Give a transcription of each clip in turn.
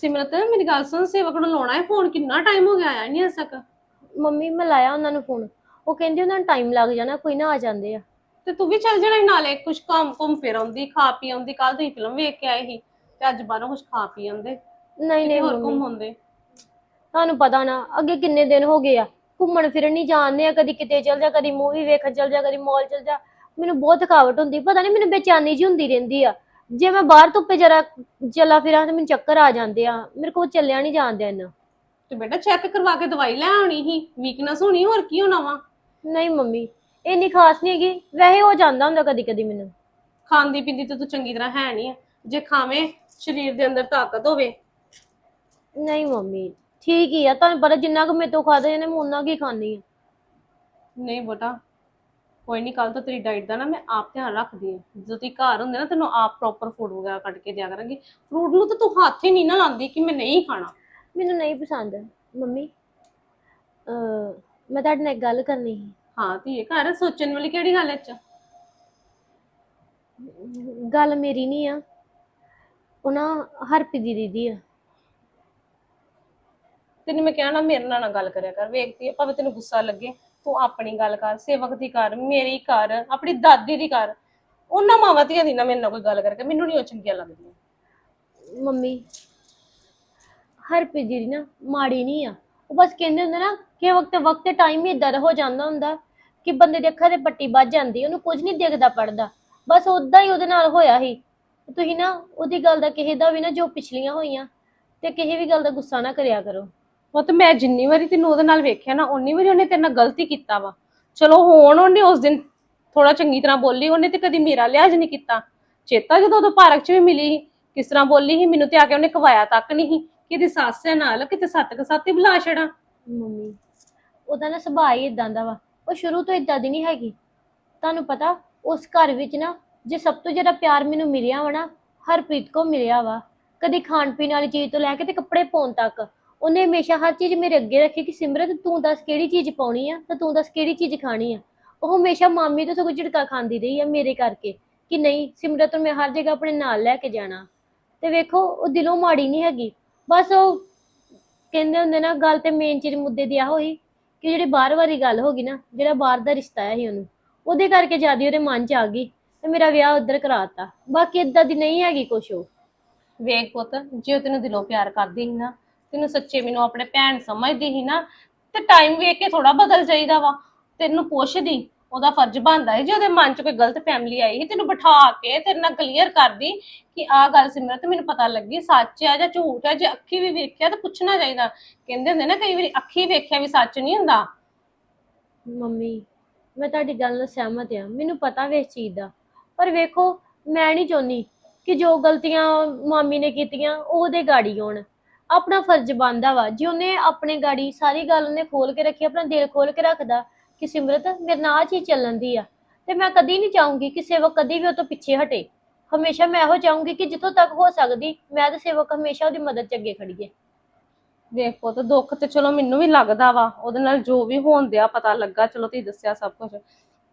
ਸਿਮਰਤ ਮੇਰੀ ਗੱਲ ਸੁਣ ਸੇਵਕ ਨੂੰ ਲਾਉਣਾ ਹੈ ਫੋਨ ਕਿੰਨਾ ਟਾਈਮ ਹੋ ਗਿਆ ਆਇਆ ਨਹੀਂ ਅਜੇ ਤੱਕ? ਮੰਮੀ ਮੈਂ ਲਾਇਆ ਉਹਨਾਂ ਨੂੰ ਫੋਨ ਉਹ ਕਹਿੰਦੇ ਉਹਨਾਂ ਨੂੰ ਟਾਈਮ ਲੱਗ ਜਾਣਾ ਕੋਈ ਨਾ ਆ ਜਾਂਦੇ ਆ। ਤੇ ਤੂੰ ਵੀ ਚੱਲ ਜਾਣਾ ਸੀ ਨਾਲੇ ਕੁਝ ਕੰਮ ਘੁੰਮ ਫਿਰ ਆਉਂਦੀ ਖਾ ਪੀ ਆਉਂਦੀ ਕੱਲ ਤੁਸੀਂ ਫਿਲਮ ਵੇਖ ਕੇ ਆਏ ਸੀ ਤੇ ਅੱਜ ਬਾਹਰੋਂ ਕੁਝ ਖਾ ਪੀ ਆਉਂਦੇ। ਨਹੀਂ ਨਹੀਂ ਹੋਰ ਮੰਮੀ। ਘੁੰਮ ਆਉਂਦੇ। ਤੁਹਾਨੂੰ ਪਤਾ ਨਾ ਅੱਗੇ ਕਿੰਨੇ ਦਿਨ ਹੋ ਗਏ ਆ ਘੁੰਮਣ ਫਿਰਨ ਨਹੀਂ ਜਾਂਦੇ ਆ ਕਦੀ ਕਿਤੇ ਚਲ ਜਾ ਕਦੀ ਮੂਵੀ ਵੇਖਣ ਚਲ ਜਾ ਕਦੀ ਮਾਲ ਚਲ ਜਾ। ਮੈਨੂੰ ਬਹੁਤ ਥਕਾਵਟ ਹੁੰਦੀ ਪਤਾ ਨਹੀਂ ਮੈਨੂੰ ਬੇਚੈਨੀ ਜੀ ਹੁੰਦੀ ਰਹਿੰਦੀ ਆ। ਜੇ ਮੈਂ ਬਾਹਰ ਧੁੱਪੇ ਜਰਾ ਚੱਲਾ ਫਿਰਾਂ ਤੇ ਮੈਨੂੰ ਚੱਕਰ ਆ ਜਾਂਦੇ ਆ। ਮੇਰੇ ਕੋਲ ਚੱਲਿਆ ਨਹੀਂ ਜਾਂਦਿਆ ਇੰਨਾ ਤੇ ਬੇਟਾ ਚੈੱਕ ਕਰਵਾ ਕੇ ਦਵਾਈ ਲੈ ਆਉਣੀ ਸੀ। ਵੀਕਨੈਸ ਹੋਣੀ ਹੋਰ ਕੀ ਹੋਣਾ ਵਾ? ਨਹੀਂ ਮੰਮੀ ਇੰਨੀ ਖਾਸ ਨਹੀਂ ਹੈਗੀ। ਵੈਸੇ ਹੋ ਜਾਂਦਾ ਹੁੰਦਾ ਕਦੀ ਕਦੀ ਮੈਨੂੰ। ਖਾਂਦੀ ਪੀਂਦੀ ਤੇ ਤੂੰ ਚੰਗੀ ਤਰ੍ਹਾਂ ਹੈ ਨਹੀਂ ਜੇ ਖਾਵੇਂ ਸਰੀਰ ਦੇ ਅੰਦਰ ਤਾਕਤ ਹੋਵੇ। ਨਹੀਂ ਮੰਮੀ ਠੀਕ ਹੀ ਆ। ਤੁਹਾਨੂੰ ਪਤਾ ਜਿੰਨਾ ਕੁ ਮੇਰੇ ਤੋਂ ਖਾਦੇ ਨੇ ਮੈਂ ਉਨਾ ਕੁ ਹੀ ਖਾਂਦੀ ਆ ਨਹੀਂ ਬੇਟਾ ਕੋਈ ਨਹੀਂ ਕੱਲ ਤੋਂ ਤੇਰੀ ਡਾਈਟ ਦਾ ਨਾ ਮੈਂ ਆਪ ਧਿਆਨ ਰੱਖਦੀ ਹਾਂ। ਜਦੋਂ ਤੁਸੀਂ ਘਰ ਹੁੰਦੇ ਨਾ ਤੈਨੂੰ ਆਪ ਪ੍ਰੋਪਰ ਫੂਡ ਵਗੈਰਾ ਕੱਢ ਕੇ ਦਿਆ ਕਰਾਂਗੀ। ਫਰੂਟ ਨੂੰ ਤਾਂ ਤੂੰ ਹੱਥ ਹੀ ਨਹੀਂ ਨਾ ਲਾਉਂਦੀ ਕਿ ਮੈਂ ਨਹੀਂ ਖਾਣਾ। ਮੈਨੂੰ ਨਹੀਂ ਪਸੰਦ। ਮੰਮੀ ਮੈਂ ਤੁਹਾਡੇ ਨਾਲ ਇੱਕ ਗੱਲ ਕਰਨੀ ਸੀ। ਹਾਂ ਧੀਏ ਘਰ ਸੋਚਣ ਵਾਲੀ ਕਿਹੜੀ ਗੱਲ ਐ ਚ? ਗੱਲ ਮੇਰੀ ਨਹੀਂ ਆ। ਉਹ ਨਾ ਹਰਪੀ ਦੀਦੀ ਆ। ਤੈਨੂੰ ਮੈਂ ਕਿਹਾ ਨਾ ਮੇਰੇ ਨਾਲ ਨਾ ਗੱਲ ਕਰਿਆ ਕਰ। ਵੇਖਦੀ ਆ ਭਾਵੇਂ ਤੈਨੂੰ ਗੁੱਸਾ ਲੱਗੇ। ਤੂੰ ਆਪਣੀ ਗੱਲ ਕਰ, ਸੇਵਕ ਦੀ ਕਰ, ਮੇਰੀ ਕਰ, ਆਪਣੀ ਦਾਦੀ ਦੀ ਕਰ। ਉਹਨਾਂ ਮਾਵਾਂ ਧੀਆਂ ਦੀ ਨਾ ਮੇਰੇ ਨਾਲ ਕੋਈ ਗੱਲ ਕਰਕੇ, ਮੈਨੂੰ ਨਹੀਂ ਉਹ ਚੰਗੀਆਂ ਲੱਗਦੀਆਂ। ਮੰਮੀ ਹਰਪੀ ਦੀਦੀ ਨਾ ਮਾੜੀ ਨਹੀਂ ਆ। ਉਹ ਬਸ ਕਹਿੰਦੇ ਹੁੰਦੇ ਨਾ ਕਿ ਵਕਤ ਵਕਤ ਟਾਈਮ ਹੀ ਇਦਾਂ ਹੋ ਜਾਂਦਾ ਹੁੰਦਾ, ਕਿ ਬੰਦੇ ਦੇ ਅੱਖਾਂ ਤੇ ਪੱਟੀ ਵੱਜ ਜਾਂਦੀ, ਉਹਨੂੰ ਕੁਝ ਨਹੀਂ ਦਿਖਦਾ ਪੜਦਾ ਬਸ ਉਦਾਂ ਹੀ ਉਹਦੇ ਨਾਲ ਹੋਇਆ ਸੀ। ਤੁਸੀਂ ਨਾ ਉਹਦੀ ਗੱਲ ਦਾ ਕਿਸੇ ਦਾ ਵੀ ਨਾ ਜੋ ਪਿਛਲੀਆਂ ਹੋਈਆਂ, ਤੇ ਕਿਸੇ ਵੀ ਗੱਲ ਦਾ ਗੁੱਸਾ ਨਾ ਕਰਿਆ ਕਰੋ। ਉਹ ਤੇ ਮੈਂ ਜਿੰਨੀ ਵਾਰੀ ਤੈਨੂੰ ਉਹਦੇ ਨਾਲ ਵੇਖਿਆ ਨਾ ਉਨੀ ਵਾਰੀ ਉਹਨੇ ਤੇਰੇ ਨਾਲ ਗਲਤੀ ਕੀਤਾ ਵਾ। ਚਲੋ, ਹੋਣ ਉਹਨੇ ਉਸ ਦਿਨ ਥੋੜਾ ਚੰਗੀ ਤਰ੍ਹਾਂ ਬੋਲੀ, ਉਹਨੇ ਤੇ ਕਦੀ ਮੇਰਾ ਲਿਹਾਜ਼ ਨਹੀਂ ਕੀਤਾ। ਚੇਤਾ ਜਦੋਂ ਉਹ ਪਾਰਕ 'ਚ ਵੀ ਮਿਲੀ ਸੀ, ਕਿਸ ਤਰ੍ਹਾਂ ਬੋਲੀ ਸੀ, ਮੈਨੂੰ ਤੇ ਆ ਕੇ ਉਹਨੇ ਕਵਾਇਆ ਤੱਕ ਨਹੀਂ ਸੀ ਕਿ ਇਹਦੀ ਸੱਸ ਹੈ ਨਾਲ, ਕਿਤੇ ਸੱਤ ਕ ਸੱਤ ਹੀ ਬੁਲਾ ਛੜਾ। ਮੰਮੀ, ਉਹਦਾ ਨਾ ਸੁਭਾਅ ਹੀ ਇਦਾਂ ਦਾ ਵਾ। ਉਹ ਸ਼ੁਰੂ ਤੋਂ ਇਦਾਂ ਦੀ ਨਹੀਂ ਹੈਗੀ। ਤੁਹਾਨੂੰ ਪਤਾ, ਉਸ ਘਰ ਵਿੱਚ ਨਾ, ਜੇ ਸਭ ਤੋਂ ਜ਼ਿਆਦਾ ਪਿਆਰ ਮੈਨੂੰ ਮਿਲਿਆ ਵਾ ਨਾ, ਹਰਪ੍ਰੀਤ ਕੋ ਮਿਲਿਆ ਵਾ। ਕਦੇ ਖਾਣ ਪੀਣ ਵਾਲੀ ਚੀਜ਼ ਤੋਂ ਲੈ ਕੇ ਤੇ ਕੱਪੜੇ ਪਾਉਣ ਤੱਕ। ਉਹਨੇ ਹਮੇਸ਼ਾ ਹਰ ਚੀਜ਼ ਮੇਰੇ ਅੱਗੇ ਰੱਖੀ ਕਿ ਸਿਮਰਤ, ਤੂੰ ਦੱਸ ਕਿਹੜੀ ਚੀਜ਼ ਪਾਉਣੀ ਆ ਤੇ ਤੂੰ ਦੱਸ ਕਿਹੜੀ ਚੀਜ਼ ਖਾਣੀ ਆ। ਉਹ ਹਮੇਸ਼ਾ ਮਾਮੀ ਤੋਂ ਸਗੋਂ ਝਿੜਕਾ ਖਾਂਦੀ ਰਹੀ ਆ ਮੇਰੇ ਕਰਕੇ ਕਿ ਨਹੀਂ, ਸਿਮਰਤ ਨੂੰ ਮੈਂ ਹਰ ਜਗ੍ਹਾ ਆਪਣੇ ਨਾਲ ਲੈ ਕੇ ਜਾਣਾ। ਤੇ ਵੇਖੋ, ਉਹ ਦਿਲੋਂ ਮਾੜੀ ਨਹੀਂ ਹੈਗੀ। ਬਸ ਉਹ ਕਹਿੰਦੇ ਹੁੰਦੇ ਨਾ, ਗੱਲ ਤੇ ਮੇਨ ਚੀਜ਼ ਮੁੱਦੇ ਦੀ ਆ ਹੋਈ ਕਿ ਜਿਹੜੀ ਬਾਹਰ ਵਾਲੀ ਗੱਲ ਹੋ ਗਈ ਨਾ, ਜਿਹੜਾ ਬਾਹਰ ਦਾ ਰਿਸ਼ਤਾ ਹੈ ਸੀ ਉਹਨੂੰ, ਉਹਦੇ ਕਰਕੇ ਜ਼ਿਆਦਾ ਉਹਦੇ ਮਨ 'ਚ ਆ ਗਈ ਤੇ ਮੇਰਾ ਵਿਆਹ ਉੱਧਰ ਕਰਾਤਾ। ਬਾਕੀ ਇਦਾਂ ਦੀ ਨਹੀਂ ਹੈਗੀ ਕੁਛ ਉਹ। ਵੇਖ ਪੁੱਤ, ਜੇ ਉਹ ਤੈਨੂੰ ਦਿਲੋਂ ਪਿਆਰ ਕਰਦੀ ਸੀ ਨਾ ਤੈਨੂੰ ਸੱਚੇ ਮੈਨੂੰ ਆਪਣੇ ਭੈਣ ਸਮਝਦੀ ਸੀ ਨਾ, ਤੇ ਟਾਈਮ ਵੇਖ ਕੇ ਥੋੜਾ ਬਦਲ ਜਾਈਦਾ ਵਾ। ਤੈਨੂੰ ਪੁੱਛਦੀ, ਉਹਦਾ ਫਰਜ਼ ਬਣਦਾ ਹੈ ਜੇ ਉਹਦੇ ਮਨ 'ਚ ਕੋਈ ਗਲਤ ਫੈਮਲੀ ਆਈ ਸੀ, ਤੈਨੂੰ ਬਿਠਾ ਕੇ ਤੇਰੇ ਨਾਲ ਕਲੀਅਰ ਕਰਦੀ ਕਿ ਆਹ ਗੱਲ ਸਿਮਰਤ, ਮੈਨੂੰ ਪਤਾ ਲੱਗੀ ਸੱਚ ਹੈ ਜਾਂ ਝੂਠ ਹੈ ਜੇ ਅੱਖੀ ਵੀ ਵੇਖਿਆ ਤਾਂ ਪੁੱਛਣਾ ਚਾਹੀਦਾ। ਕਹਿੰਦੇ ਹੁੰਦੇ ਨਾ ਕਈ ਵਾਰੀ ਅੱਖੀ ਵੇਖਿਆ ਵੀ ਸੱਚ ਨਹੀਂ ਹੁੰਦਾ। ਮੰਮੀ, ਮੈਂ ਤੁਹਾਡੀ ਗੱਲ ਨਾਲ ਸਹਿਮਤ ਆ। ਮੈਨੂੰ ਪਤਾ ਵੇ ਇਸ ਚੀਜ਼ ਦਾ। ਪਰ ਵੇਖੋ, ਮੈਂ ਨਹੀਂ ਚਾਹੁੰਦੀ ਕਿ ਜੋ ਗਲਤੀਆਂ ਮਾਮੀ ਨੇ ਕੀਤੀਆਂ ਉਹਦੇ ਗਾੜੀ ਹੋਣ। ਆਪਣਾ ਫਰਜ਼ ਬਣਦਾ ਵਾ। ਜੇ ਉਹਨੇ ਆਪਣੇ ਗਾੜੀ ਸਾਰੀ ਗੱਲ ਉਹਨੇ ਖੋਲ ਕੇ ਰੱਖੀ, ਆਪਣਾ ਦਿਲ ਖੋਲ ਕੇ ਰੱਖਦਾ ਕਿ ਸਿਮਰਤ, ਮੇਰੇ ਨਾਲ ਆਹ ਚੀਜ਼ ਚੱਲਣ ਦੀ ਆ। ਤੇ ਮੈਂ ਕਦੀ ਨਹੀਂ ਚਾਹੂੰਗੀ ਕਿ ਸੇਵਕ ਕਦੀ ਵੀ ਉਹ ਤੋਂ ਪਿੱਛੇ ਹਟੇ। ਹਮੇਸ਼ਾ ਮੈਂ ਇਹੋ ਚਾਹੂੰਗੀ ਕਿ ਜਿੱਥੋਂ ਤੱਕ ਹੋ ਸਕਦੀ, ਮੈਂ ਤੇ ਸੇਵਕ ਹਮੇਸ਼ਾ ਉਹਦੀ ਮਦਦ ਚ ਅੱਗੇ ਖੜੀਏ ਵੇਖ ਪੁੱਤ, ਦੁੱਖ ਤੇ ਚਲੋ ਮੈਨੂੰ ਵੀ ਲੱਗਦਾ ਵਾ, ਉਹਦੇ ਨਾਲ ਜੋ ਵੀ ਹੋਣ ਦਿਆ ਪਤਾ ਲੱਗਾ, ਚਲੋ ਤੁਸੀਂ ਦੱਸਿਆ ਸਭ ਕੁਝ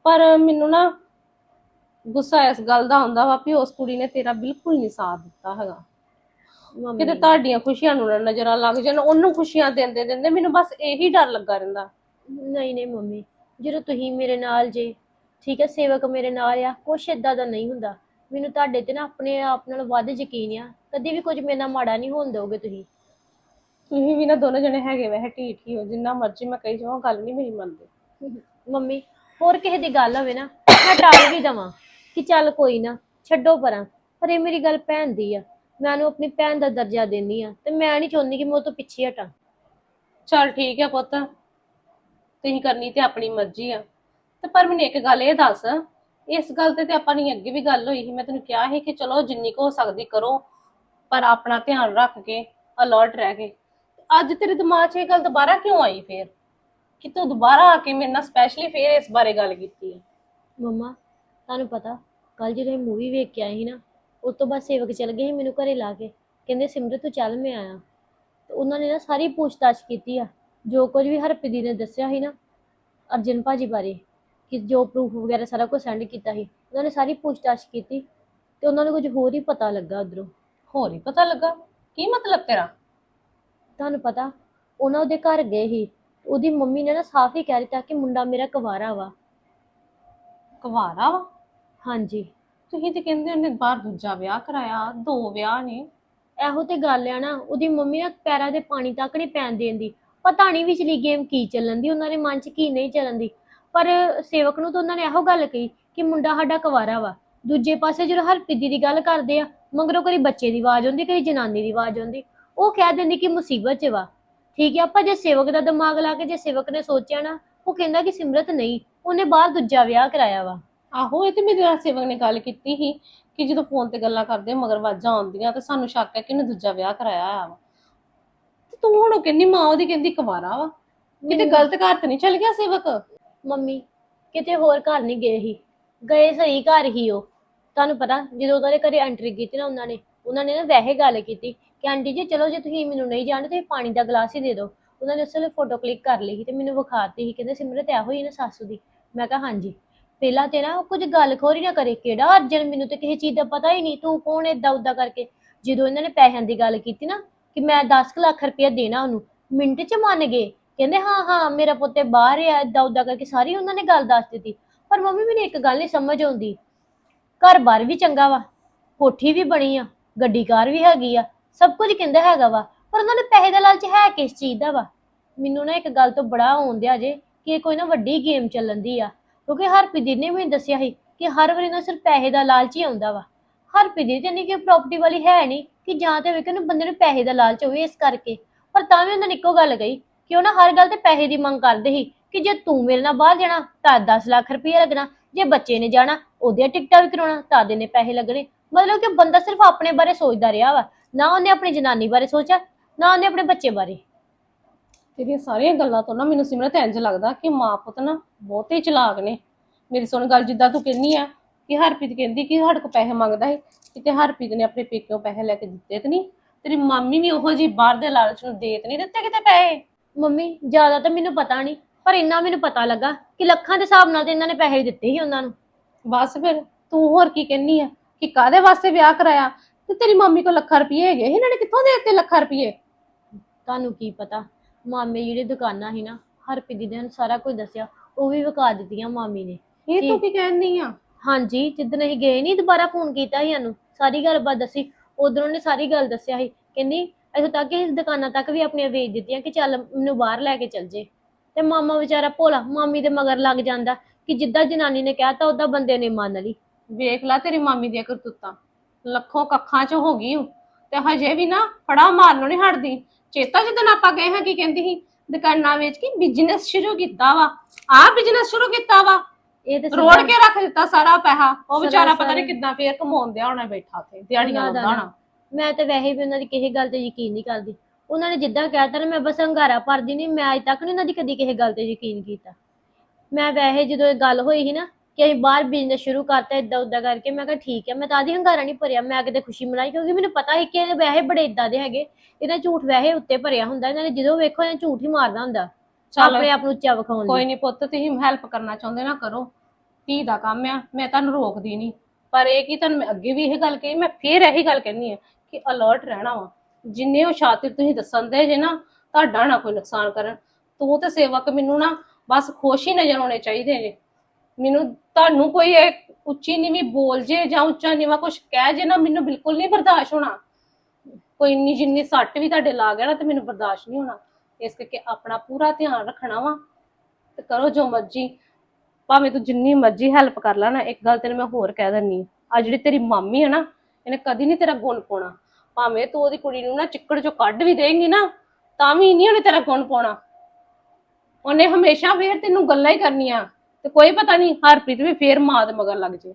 ਪਰ ਮੈਨੂੰ ਨਾ ਗੁੱਸਾ ਇਸ ਗੱਲ ਦਾ ਹੁੰਦਾ ਵਾ ਵੀ ਉਸ ਕੁੜੀ ਨੇ ਤੇਰਾ ਬਿਲਕੁਲ ਨਹੀਂ ਸਾਥ ਦਿੱਤਾ ਹੈਗਾ। ਕਿਤੇ ਤੁਹਾਡੀਆਂ ਖੁਸ਼ੀਆਂ ਨੂੰ ਨਾ ਨਜ਼ਰਾਂ ਲੱਗ ਜਾਣ ਉਹਨੂੰ ਖੁਸ਼ੀਆਂ ਦਿੰਦੇ ਦਿੰਦੇ ਮੈਨੂੰ ਬਸ ਇਹੀ ਡਰ ਲੱਗਾ ਰਹਿੰਦਾ। ਨਹੀਂ ਨਹੀਂ ਮੰਮੀ ਜਦੋਂ ਤੁਸੀਂ ਮੇਰੇ ਨਾਲ ਜੇ ਠੀਕ ਹੈ ਸੇਵਕ ਮੇਰੇ ਨਾਲ ਆ ਕੁਛ ਏਦਾਂ ਦਾ ਨਹੀਂ ਹੁੰਦਾ। ਮੈਨੂੰ ਤੁਹਾਡੇ ਤੇ ਨਾ ਆਪਣੇ ਆਪ ਨਾਲ ਵੱਧ ਯਕੀਨ ਆ। ਕਦੀ ਵੀ ਕੁਝ ਮੇਰੇ ਨਾਲ ਮਾੜਾ ਨਹੀਂ ਹੋਣ ਦਿਓਗੇ ਤੁਸੀਂ। ਤੁਸੀਂ ਵੀ ਨਾ ਦੋਨੋਂ ਜਣੇ ਹੈਗੇ ਵੈਸੇ ਢੀਠ ਹੀ ਹੋ ਜਿੰਨਾ ਮਰਜ਼ੀ ਮੈਂ ਕਹੀ ਜਾਵਾਂ ਗੱਲ ਨਹੀਂ ਮੇਰੀ ਮੰਨਦੇ। ਮੰਮੀ ਹੋਰ ਕਿਸੇ ਦੀ ਗੱਲ ਹੋਵੇ ਨਾ ਮੈਂ ਟਾਲ ਵੀ ਦਵਾਂ ਕਿ ਚੱਲ ਕੋਈ ਨਾ ਛੱਡੋ ਪਰਾਂ ਪਰ ਇਹ ਮੇਰੀ ਗੱਲ ਭੈਣ ਦੀ ਆ। ਮੈਂ ਉਹਨੂੰ ਆਪਣੀ ਭੈਣ ਦਾ ਦਰਜਾ ਦਿੰਦੀ ਆ ਤੇ ਮੈਂ ਨਹੀਂ ਚਾਹੁੰਦੀ ਕਿ ਮੈਂ ਉਹ ਤੋਂ ਪਿੱਛੇ ਹਟਾਂ। ਚਲ ਠੀਕ ਹੈ ਪੁੱਤ। ਤੁਸੀਂ ਕਰਨੀ ਤੇ ਆਪਣੀ ਮਰਜ਼ੀ ਆ। ਤੇ ਪਰ ਮੈਨੂੰ ਇੱਕ ਗੱਲ ਇਹ ਦੱਸ ਇਸ ਗੱਲ ਤੇ ਤੇ ਆਪਾਂ ਨਹੀਂ ਅੱਗੇ ਵੀ ਗੱਲ ਹੋਈ ਸੀ। ਮੈਂ ਤੈਨੂੰ ਕਿਹਾ ਸੀ ਕਿ ਚਲੋ ਜਿੰਨੀ ਕੁ ਹੋ ਸਕਦੀ ਕਰੋ ਪਰ ਆਪਣਾ ਧਿਆਨ ਰੱਖ ਕੇ ਅਲਰਟ ਰਹਿ ਕੇ। ਅੱਜ ਤੇਰੇ ਦਿਮਾਗ 'ਚ ਇਹ ਗੱਲ ਦੁਬਾਰਾ ਕਿਉਂ ਆਈ ਫੇਰ? ਕਿ ਤੂੰ ਦੁਬਾਰਾ ਆ ਕੇ ਮੇਰੇ ਨਾਲ ਸਪੈਸ਼ਲੀ ਫੇਰ ਇਸ ਬਾਰੇ ਗੱਲ ਕੀਤੀ ਹੈ ਮੰਮਾ ਤੁਹਾਨੂੰ ਪਤਾ ਕੱਲ ਜਦੋਂ ਇਹ ਮੂਵੀ ਵੇਖ ਕੇ ਆਏ ਸੀ ਨਾ ਉਸ ਤੋਂ ਬਾਅਦ ਸੇਵਕ ਚਲ ਗਏ ਸੀ ਮੈਨੂੰ ਘਰੇ ਲਾ ਕੇ। ਕਹਿੰਦੇ ਸਿਮਰਤ ਤੂੰ ਚੱਲ ਮੈਂ ਆਇਆ। ਤੇ ਉਹਨਾਂ ਨੇ ਨਾ ਸਾਰੀ ਪੁੱਛਤਾਛ ਕੀਤੀ ਆ। ਜੋ ਕੁਝ ਵੀ ਹਰਪ੍ਰੀਤ ਨੇ ਦੱਸਿਆ ਸੀ ਨਾ ਅਰਜਨ ਭਾਜੀ ਬਾਰੇ ਕਿ ਜੋ ਪ੍ਰੂਫ ਵਗੈਰਾ ਸਾਰਾ ਕੁਝ ਸੈਂਡ ਕੀਤਾ ਸੀ ਉਹਨਾਂ ਨੇ ਸਾਰੀ ਪੁੱਛਤਾਛ ਕੀਤੀ ਤੇ ਉਹਨਾਂ ਨੂੰ ਕੁਝ ਹੋਰ ਹੀ ਪਤਾ ਲੱਗਾ ਉਧਰੋਂ। ਹੋਰ ਹੀ ਪਤਾ ਲੱਗਾ? ਕੀ ਮਤਲਬ ਤੇਰਾ? ਤੁਹਾਨੂੰ ਪਤਾ ਉਹਨਾਂ ਉਹਦੇ ਘਰ ਗਏ ਸੀ। ਉਹਦੀ ਮੰਮੀ ਨੇ ਨਾ ਸਾਫ਼ ਹੀ ਕਹਿ ਦਿੱਤਾ ਕਿ ਮੁੰਡਾ ਮੇਰਾ ਕੁਵਾਰਾ ਵਾ। ਕੁਵਾਰਾ ਵਾ? ਹਾਂਜੀ। ਤੁਸੀਂ ਤੇ ਕਹਿੰਦੇ ਉਹਨੇ ਬਾਹਰ ਦੂਜਾ ਵਿਆਹ ਕਰਾਇਆ, ਦੋ ਵਿਆਹ ਨੇ। ਇਹੋ ਤੇ ਗੱਲ ਆ ਨਾ, ਉਹਦੀ ਮੰਮੀ ਨਾ ਪੈਰਾਂ ਦੇ ਪਾਣੀ ਤੱਕ ਨਹੀਂ ਪੈਣ ਦੇਂਦੀ। ਪਤਾ ਨਹੀਂ ਵਿਚਲੀ ਗੇਮ ਕੀ ਚੱਲਣ ਦੀ, ਉਹਨਾਂ ਦੇ ਮਨ 'ਚ ਕੀ ਨਹੀਂ ਚੱਲਣ ਦੀ। ਪਰ ਸੇਵਕ ਨੂੰ ਤਾਂ ਉਹਨਾਂ ਨੇ ਇਹੋ ਗੱਲ ਕਹੀ ਕਿ ਮੁੰਡਾ ਸਾਡਾ ਕੁਵਾਰਾ ਵਾ। ਦੂਜੇ ਪਾਸੇ ਜਦੋਂ ਹਰਪ੍ਰੀਤ ਦੀ ਗੱਲ ਕਰਦੇ ਆ, ਮਗਰੋਂ ਕਦੀ ਬੱਚੇ ਦੀ ਆਵਾਜ਼ ਆਉਂਦੀ, ਕਦੀ ਜਨਾਨੀ ਦੀ ਆਵਾਜ਼ ਆਉਂਦੀ। ਉਹ ਕਹਿ ਦਿੰਦੀ ਕਿ ਮੁਸੀਬਤ 'ਚ ਵਾ। ਠੀਕ ਹੈ ਆਪਾਂ ਜੇ ਸੇਵਕ ਦਾ ਦਿਮਾਗ ਲਾ ਕੇ ਜੇ ਸੇਵਕ ਨੇ ਸੋਚਿਆ ਨਾ, ਉਹ ਕਹਿੰਦਾ ਕਿ ਸਿਮਰਤ ਨਹੀਂ, ਉਹਨੇ ਬਾਹਰ ਦੂਜਾ ਵਿਆਹ ਕਰਾਇਆ ਵਾ। ਆਹੋ ਇਹ ਤੇ ਮੇਰੇ ਨਾਲ ਸੇਵਕ ਨੇ ਗੱਲ ਕੀਤੀ ਸੀ ਕਿ ਜਦੋਂ ਫੋਨ ਤੇ ਗੱਲਾਂ ਕਰਦੇ ਮਗਰ ਵਾਜਾਂ ਆਉਂਦੀਆਂ ਤੇ ਸਾਨੂੰ ਸ਼ੱਕ ਹੈ ਕਿ ਉਹਨੇ ਦੂਜਾ ਵਿਆਹ ਕਰਾਇਆ ਆ ਵਾ। ਤੇ ਤੂੰ ਹੁਣ ਕਹਿੰਦੀ ਮਾਂ ਉਹਦੀ ਕਹਿੰਦੀ ਕੁਵਾਰਾ ਵਾ। ਕਿਤੇ ਗਲਤ ਘਰ ਤੇ ਨਹੀਂ ਚੱਲ ਗਿਆ ਸੇਵਕ? ਮੰਮੀ ਕਿਤੇ ਹੋਰ ਘਰ ਨਹੀਂ ਗਏ ਸੀ। ਗਏ ਸਹੀ ਘਰ ਹੀ ਉਹ। ਤੁਹਾਨੂੰ ਪਤਾ ਜਦੋਂ ਉਹਨਾਂ ਦੇ ਘਰੇ ਐਂਟਰੀ ਕੀਤੀ ਨਾ ਉਹਨਾਂ ਨੇ ਉਹਨਾਂ ਨੇ ਨਾ ਵੈਸੇ ਗੱਲ ਕੀਤੀ ਕਿ ਆਂਟੀ ਜੀ ਚਲੋ ਜੇ ਤੁਸੀਂ ਮੈਨੂੰ ਨਹੀਂ ਜਾਣਦੇ ਤੇ ਪਾਣੀ ਦਾ ਗਲਾਸ ਹੀ ਦੇ ਦਿਓ। ਉਹਨਾਂ ਨੇ ਉਸ ਵੇਲੇ ਫੋਟੋ ਕਲਿੱਕ ਕਰ ਲਈ ਸੀ ਤੇ ਮੈਨੂੰ ਵਿਖਾਤੀ ਸੀ। ਕਹਿੰਦੇ ਸਿਮਰਤ ਇਹੋ ਹੀ ਨਾ ਸਾਸੂ ਦੀ ਮੈਂ ਕਿਹਾ ਹਾਂਜੀ। ਪਹਿਲਾਂ ਤੇ ਨਾ ਉਹ ਕੁਝ ਗੱਲ ਖੋਰੀ ਨਾ ਕਰੇ ਕਿਹੜਾ ਅਰਜਨ, ਮੈਨੂੰ ਤੇ ਕਿਸੇ ਚੀਜ਼ ਦਾ ਪਤਾ ਹੀ ਨਹੀਂ, ਤੂੰ ਕੌਣ ਏਦਾਂ ਉਦਾਂ ਕਰਕੇ? ਜਦੋਂ ਇਹਨਾਂ ਨੇ ਪੈਸਿਆਂ ਦੀ ਗੱਲ ਕੀਤੀ ਨਾ ਕਿ ਮੈਂ 10 ਲੱਖ ਰੁਪਇਆ ਦੇਣਾ ਉਹਨੂੰ, ਮਿੰਟ 'ਚ ਮੰਨ ਗਏ। ਕਹਿੰਦੇ, ਹਾਂ ਹਾਂ, ਮੇਰਾ ਪੁੱਤੇ ਬਾਹਰ ਆ, ਏਦਾਂ ਉਦਾਂ ਕਰਕੇ ਸਾਰੀ ਉਹਨਾਂ ਨੇ ਗੱਲ ਦੱਸ ਦਿੱਤੀ। ਪਰ ਮੰਮੀ ਮੈਨੂੰ ਇੱਕ ਗੱਲ ਨਹੀਂ ਸਮਝ ਆਉਂਦੀ। ਘਰ ਬਾਰ ਵੀ ਚੰਗਾ ਵਾ, ਕੋਠੀ ਵੀ ਬਣੀ ਆ, ਗੱਡੀ ਕਾਰ ਵੀ ਹੈਗੀ ਆ, ਸਭ ਕੁਝ ਕਹਿੰਦਾ ਹੈਗਾ ਵਾ, ਪਰ ਉਹਨਾਂ ਨੇ ਪੈਸੇ ਦਾ ਲਾਲਚ ਹੈ ਕਿਸ ਚੀਜ਼ ਦਾ ਵਾ? ਮੈਨੂੰ ਨਾ ਇੱਕ ਗੱਲ ਤੋਂ ਬੜਾ ਆਉਂਦਿਆ ਜੇ ਕਿ ਇਹ ਕੋਈ ਨਾ ਵੱਡੀ ਗੇਮ ਚੱਲਣ ਦੀ ਆ। ਕਿਉਂਕਿ ਹਰਪ੍ਰੀਤ ਦੀ ਨੇ ਮੈਨੂੰ ਦੱਸਿਆ ਸੀ ਕਿ ਹਰ ਵਾਰੀ ਨਾ ਸਿਰਫ ਪੈਸੇ ਦਾ ਲਾਲਚ ਹੀ ਆਉਂਦਾ ਵਾ। ਹਰਪ੍ਰੀਤ ਦੀ ਤੇ ਕਿ ਪ੍ਰਾਪਰਟੀ ਵਾਲੀ ਹੈ ਨਹੀਂ ਕਿ ਜਾਂ ਤੇ ਵੇਖਣ ਨੂੰ ਬੰਦੇ ਨੂੰ ਪੈਸੇ ਦਾ ਲਾਲਚ ਹੋਵੇ ਇਸ ਕਰਕੇ। ਪਰ ਤਾਂ ਵੀ ਉਹਨਾਂ ਨੇ ਇੱਕੋ ਗੱਲ ਕਹੀ ਕਿ ਉਹ ਨਾ ਹਰ ਗੱਲ ਤੇ ਪੈਸੇ ਦੀ ਮੰਗ ਕਰਦੇ ਸੀ ਕਿ ਜੇ ਤੂੰ ਮੇਰੇ ਨਾਲ ਬਾਹਰ ਜਾਣਾ ਤਾਂ 10 ਲੱਖ ਰੁਪਏ ਲੱਗਣਾ, ਜੇ ਬੱਚੇ ਨੇ ਜਾਣਾ ਉਹਦੀਆਂ ਟਿਕਟਾਂ ਵੀ ਕਰਾਉਣਾ ਤਾਂ ਦੇ ਨੇ ਪੈਸੇ ਲੱਗਣੇ। ਮਤਲਬ ਕਿ ਬੰਦਾ ਸਿਰਫ ਆਪਣੇ ਬਾਰੇ ਸੋਚਦਾ ਰਿਹਾ ਵਾ, ਨਾ ਉਹਨੇ ਆਪਣੀ ਜਨਾਨੀ ਬਾਰੇ ਸੋਚਿਆ, ਨਾ ਉਹਨੇ ਆਪਣੇ ਬੱਚੇ ਬਾਰੇ। ਤੇਰੀਆਂ ਸਾਰੀਆਂ ਗੱਲਾਂ ਤੋਂ ਨਾ ਮੈਨੂੰ ਸਿਮਰਤ ਇੰਜ ਲੱਗਦਾ ਕਿ ਮਾਂ ਪੁੱਤ ਨਾ ਬਹੁਤੇ ਚਲਾਕ ਨੇ। ਮੇਰੀ ਸੁਣ ਗੱਲ ਜਿੱਦਾਂ ਤੂੰ ਕਹਿੰਨੀ ਆ ਕਿ ਹਰਪ੍ਰੀਤ ਕਹਿੰਦੀ ਕਿ ਸਾਡੇ ਕੋਲ ਪੈਸੇ ਮੰਗਦਾ ਹੈ ਕਿਤੇ ਹਰਪ੍ਰੀਤ ਨੇ ਆਪਣੇ ਪੇਕਿਓਂ ਪੈਸੇ ਲੈ ਕੇ ਦਿੱਤੇ ਤੇ ਨਹੀਂ? ਤੇਰੀ ਮਾਮੀ ਵੀ ਉਹੋ ਜੀ ਬਾਹਰ ਦੇ ਲਾਲਚ ਨੂੰ ਦੇ ਤੇ ਨਹੀਂ ਦਿੱਤੇ ਕਿਤੇ ਪੈਸੇ? ਮੰਮੀ ਜ਼ਿਆਦਾ ਤਾਂ ਮੈਨੂੰ ਪਤਾ ਨਹੀਂ ਪਰ ਇੰਨਾ ਮੈਨੂੰ ਪਤਾ ਲੱਗਾ ਕਿ ਲੱਖਾਂ ਦੇ ਹਿਸਾਬ ਨਾਲ ਤੇ ਇਹਨਾਂ ਨੇ ਪੈਸੇ ਦਿੱਤੇ ਸੀ ਉਹਨਾਂ ਨੂੰ। ਬਸ ਫਿਰ ਤੂੰ ਹੋਰ ਕੀ ਕਹਿੰਨੀ ਆ? ਕਿ ਕਾਦੇ ਵਾਸਤੇ ਵਿਆਹ ਕਰਾਇਆ? ਤੇ ਤੇਰੀ ਮਾਮੀ ਕੋਲ ਲੱਖਾਂ ਰੁਪਏ ਹੈਗੇ ਸੀ, ਇਹਨਾਂ ਨੇ ਕਿੱਥੋਂ ਦੇ ਦਿੱਤੇ ਲੱਖਾਂ ਰੁਪਏ? ਤੁਹਾਨੂੰ ਕੀ ਪਤਾ? ਮਾਮੇ ਜਿਹੜੀ ਦੁਕਾਨਾਂ ਸੀ ਨਾ ਹਰਪ੍ਰੀਤ ਦੀ ਨੇ ਸਾਰਾ ਕੁਝ ਦੱਸਿਆ ਉਹ ਵੀ ਵਿਕਾ ਦਿੱਤੀਆਂ ਮਾਮੀ ਨੇ। ਇਹ ਤੂੰ ਕੀ ਕਹਿੰਦੀ ਆ? ਹਾਂਜੀ ਜਿੱਦਣ ਅਸੀਂ ਗਏ ਨਹੀਂ ਦੁਬਾਰਾ ਫੋਨ ਕੀਤਾ ਸੀ ਸਾਨੂੰ ਸਾਰੀ ਗੱਲਬਾਤ ਦੱਸੀ। ਉਧਰੋਂ ਨੇ ਸਾਰੀ ਗੱਲ ਦੱਸਿਆ ਸੀ ਕਹਿੰਦੀ ਇੱਥੋਂ ਤੱਕ ਕਿ ਦੁਕਾਨਾਂ ਤੱਕ ਵੀ ਆਪਣੀਆਂ ਵੇਚ ਦਿੱਤੀਆਂ ਕਿ ਚੱਲ ਮੈਨੂੰ ਬਾਹਰ ਲੈ ਕੇ ਚੱਲ ਜੇ। ਤੇ ਮਾਮਾ ਵਿਚਾਰਾ ਭੋਲਾ ਮਾਮੀ ਦੇ ਮਗਰ ਲੱਗ ਜਾਂਦਾ ਕਿ ਜਿੱਦਾਂ ਜਨਾਨੀ ਨੇ ਕਹਿਤਾ ਉਦਾਂ ਬੰਦੇ ਨੇ ਮੰਨ ਲਈ। ਵੇਖ ਲੈ ਤੇਰੀ ਮਾਮੀ ਦੀਆਂ ਕਰਤੂਤਾਂ ਲੱਖੋਂ ਕੱਖਾਂ ਚ ਹੋ ਗਈ ਊ। ਤੇ ਹਜੇ ਵੀ ਨਾ ਫੜਾ ਮਾਰਨੋਂ ਨਹੀਂ ਹਟਦੀ। ਚੇਤਾ ਜਦੋਂ ਆਪਾਂ ਗਏ ਹਾਂ ਕੀ ਕਹਿੰਦੀ ਸੀ? ਦੁਕਾਨਾਂ ਵੇਚ ਕੇ ਬਿਜ਼ਨਸ ਸ਼ੁਰੂ ਕੀਤਾ ਵਾ। ਆਹ ਬਿਜ਼ਨਸ ਸ਼ੁਰੂ ਕੀਤਾ ਵਾ। ਇਹ ਤੇ ਰੋੜ ਕੇ ਰੱਖ ਦਿੱਤਾ ਸਾਰਾ ਪੈਸਾ। ਉਹ ਵਿਚਾਰਾ ਪਤਾ। ਨਹੀਂ ਕਿੱਦਾਂ ਫੇਰ ਕਮਾਉਂਦਿਆ ਹੋਣਾ ਬੈਠਾ ਤੇ ਦਿਹਾੜੀਆਂ ਲਾਉਂਦਾ। ਹੋਣਾ। ਮੈਂ ਤੇ ਵੈਸੇ ਵੀ ਉਹਨਾਂ ਦੀ ਕਿਸੇ ਗੱਲ ਤੇ ਯਕੀਨ ਨਹੀਂ ਕਰਦੀ। ਉਹਨਾਂ ਨੇ ਜਿੱਦਾਂ ਕਹਿਤਾ ਨਾ ਮੈਂ ਬਸ ਹੰਗਾਰਾ ਭਰਦੀ ਨਹੀਂ ਮੈਂ ਅਜ ਤੱਕ ਨਹੀਂ ਉਹਨਾਂ ਦੀ ਕਦੀ ਕਿਸੇ ਗੱਲ ਤੇ ਯਕੀਨ ਕੀਤਾ। ਮੈਂ ਵੈਸੇ ਜਦੋਂ ਇਹ ਗੱਲ ਹੋਈ ਸੀ ਨਾ ਕਿ ਅਸੀਂ ਬਾਹਰ ਬਿਜ਼ਨਸ ਸ਼ੁਰੂ ਕਰਤਾ ਇਦਾਂ ਉਦਾਂ ਕਰਕੇ। ਮੈਂ ਕਿਹਾ ਠੀਕ ਹੈ ਮੈਂ ਤਾਂ ਆਦੀ ਹੰਗਾਰਾ ਨਹੀਂ ਭਰਿਆ ਮੈਂ ਕਿਤੇ ਖੁਸ਼ੀ ਮਨਾਈ ਕਿਉਂਕਿ ਮੈਨੂੰ ਪਤਾ ਸੀ ਕਿ ਇਹ ਵੈਸੇ ਬੜੇ ਇਦਾਂ ਦੇ ਹੈਗੇ। ਇਹਨਾਂ ਝੂਠ ਵੈਸੇ ਉੱਤੇ ਭਰਿਆ ਹੁੰਦਾ ਇਹਨਾਂ ਨੇ ਜਦੋਂ ਵੇਖੋ ਇਹਨਾਂ ਝੂਠ ਹੀ ਮਾਰਦਾ ਹੁੰਦਾ। ਚੱਲ ਆਪਣੇ ਆਪ ਨੂੰ ਉੱਚਾ ਵਿਖਾਉਣ ਲਈ। ਕੋਈ ਨਹੀਂ ਪੁੱਤ ਤੁਸੀਂ ਹੈਲਪ ਕਰਨਾ ਚਾਹੁੰਦੇ ਨਾ ਕਰੋ। ਧੀ ਦਾ ਕੰਮ ਆ ਮੈਂ ਤੁਹਾਨੂੰ ਰੋਕਦੀ ਨਹੀਂ ਪਰ ਇਹ ਕੀ ਤੁਹਾਨੂੰ ਮੈਂ ਅੱਗੇ ਵੀ ਇਹ ਗੱਲ ਕਹੀ ਮੈਂ ਫੇਰ ਇਹੀ ਗੱਲ ਕਹਿਣੀ ਆ ਕਿ ਅਲਰਟ ਰਹਿਣਾ ਵਾ। ਜਿੰਨੇ ਉਹ ਸ਼ਾਤਿਰ ਤੁਸੀਂ ਦੱਸਣ ਦੇ ਜੇ ਨਾ ਤੁਹਾਡਾ ਨਾ ਕੋਈ ਨੁਕਸਾਨ ਕਰਨ। ਤੂੰ ਤੇ ਸੇਵਕ ਮੈਨੂੰ ਨਾ ਬਸ ਖੁਸ਼ ਹੀ ਨਜ਼ਰ ਆਉਣੇ ਚਾਹੀਦੇ ਨੇ ਮੈਨੂੰ ਤੁਹਾਨੂੰ ਕੋਈ ਇਹ ਉੱਚੀ ਨੀਵੀਂ ਬੋਲ ਜੇ ਜਾਂ ਉੱਚਾ ਨੀਵਾ ਕੁਝ ਕਹਿ ਜੇ ਨਾ, ਮੈਨੂੰ ਬਿਲਕੁਲ ਨਹੀਂ ਬਰਦਾਸ਼ਤ ਹੋਣਾ। ਕੋਈ ਇੰਨੀ ਜਿੰਨੀ ਸੱਟ ਵੀ ਤੁਹਾਡੇ ਲਾ ਗਿਆ ਨਾ, ਤੇ ਮੈਨੂੰ ਬਰਦਾਸ਼ਤ ਨਹੀਂ ਹੋਣਾ। ਇਸ ਕਰਕੇ ਆਪਣਾ ਪੂਰਾ ਧਿਆਨ ਰੱਖਣਾ ਵਾ ਤੇ ਕਰੋ ਜੋ ਮਰਜ਼ੀ। ਭਾਵੇਂ ਤੂੰ ਜਿੰਨੀ ਮਰਜ਼ੀ ਹੈਲਪ ਕਰ ਲੈ ਨਾ, ਇੱਕ ਗੱਲ ਤੈਨੂੰ ਮੈਂ ਹੋਰ ਕਹਿ ਦਿੰਨੀ ਆ। ਜਿਹੜੀ ਤੇਰੀ ਮਾਮੀ ਹੈ ਨਾ, ਇਹਨੇ ਕਦੀ ਨਹੀਂ ਤੇਰਾ ਗੁਣ ਪਾਉਣਾ। ਭਾਵੇਂ ਤੂੰ ਉਹਦੀ ਕੁੜੀ ਨੂੰ ਨਾ ਚਿੱਕੜ ਚੋਂ ਕੱਢ ਵੀ ਦੇਂਗੀ ਨਾ, ਤਾਂ ਵੀ ਨਹੀਂ ਉਹਨੇ ਤੇਰਾ ਗੁਣ ਪਾਉਣਾ। ਉਹਨੇ ਹਮੇਸ਼ਾ ਫੇਰ ਤੈਨੂੰ ਗੱਲਾਂ ਹੀ ਕਰਨੀਆਂ। ਤੇ ਕੋਈ ਪਤਾ ਨਹੀਂ ਹਰਪ੍ਰੀਤ ਵੀ ਫੇਰ ਮਾਂ ਦੇ ਮਗਰ ਲੱਗ ਜੇ।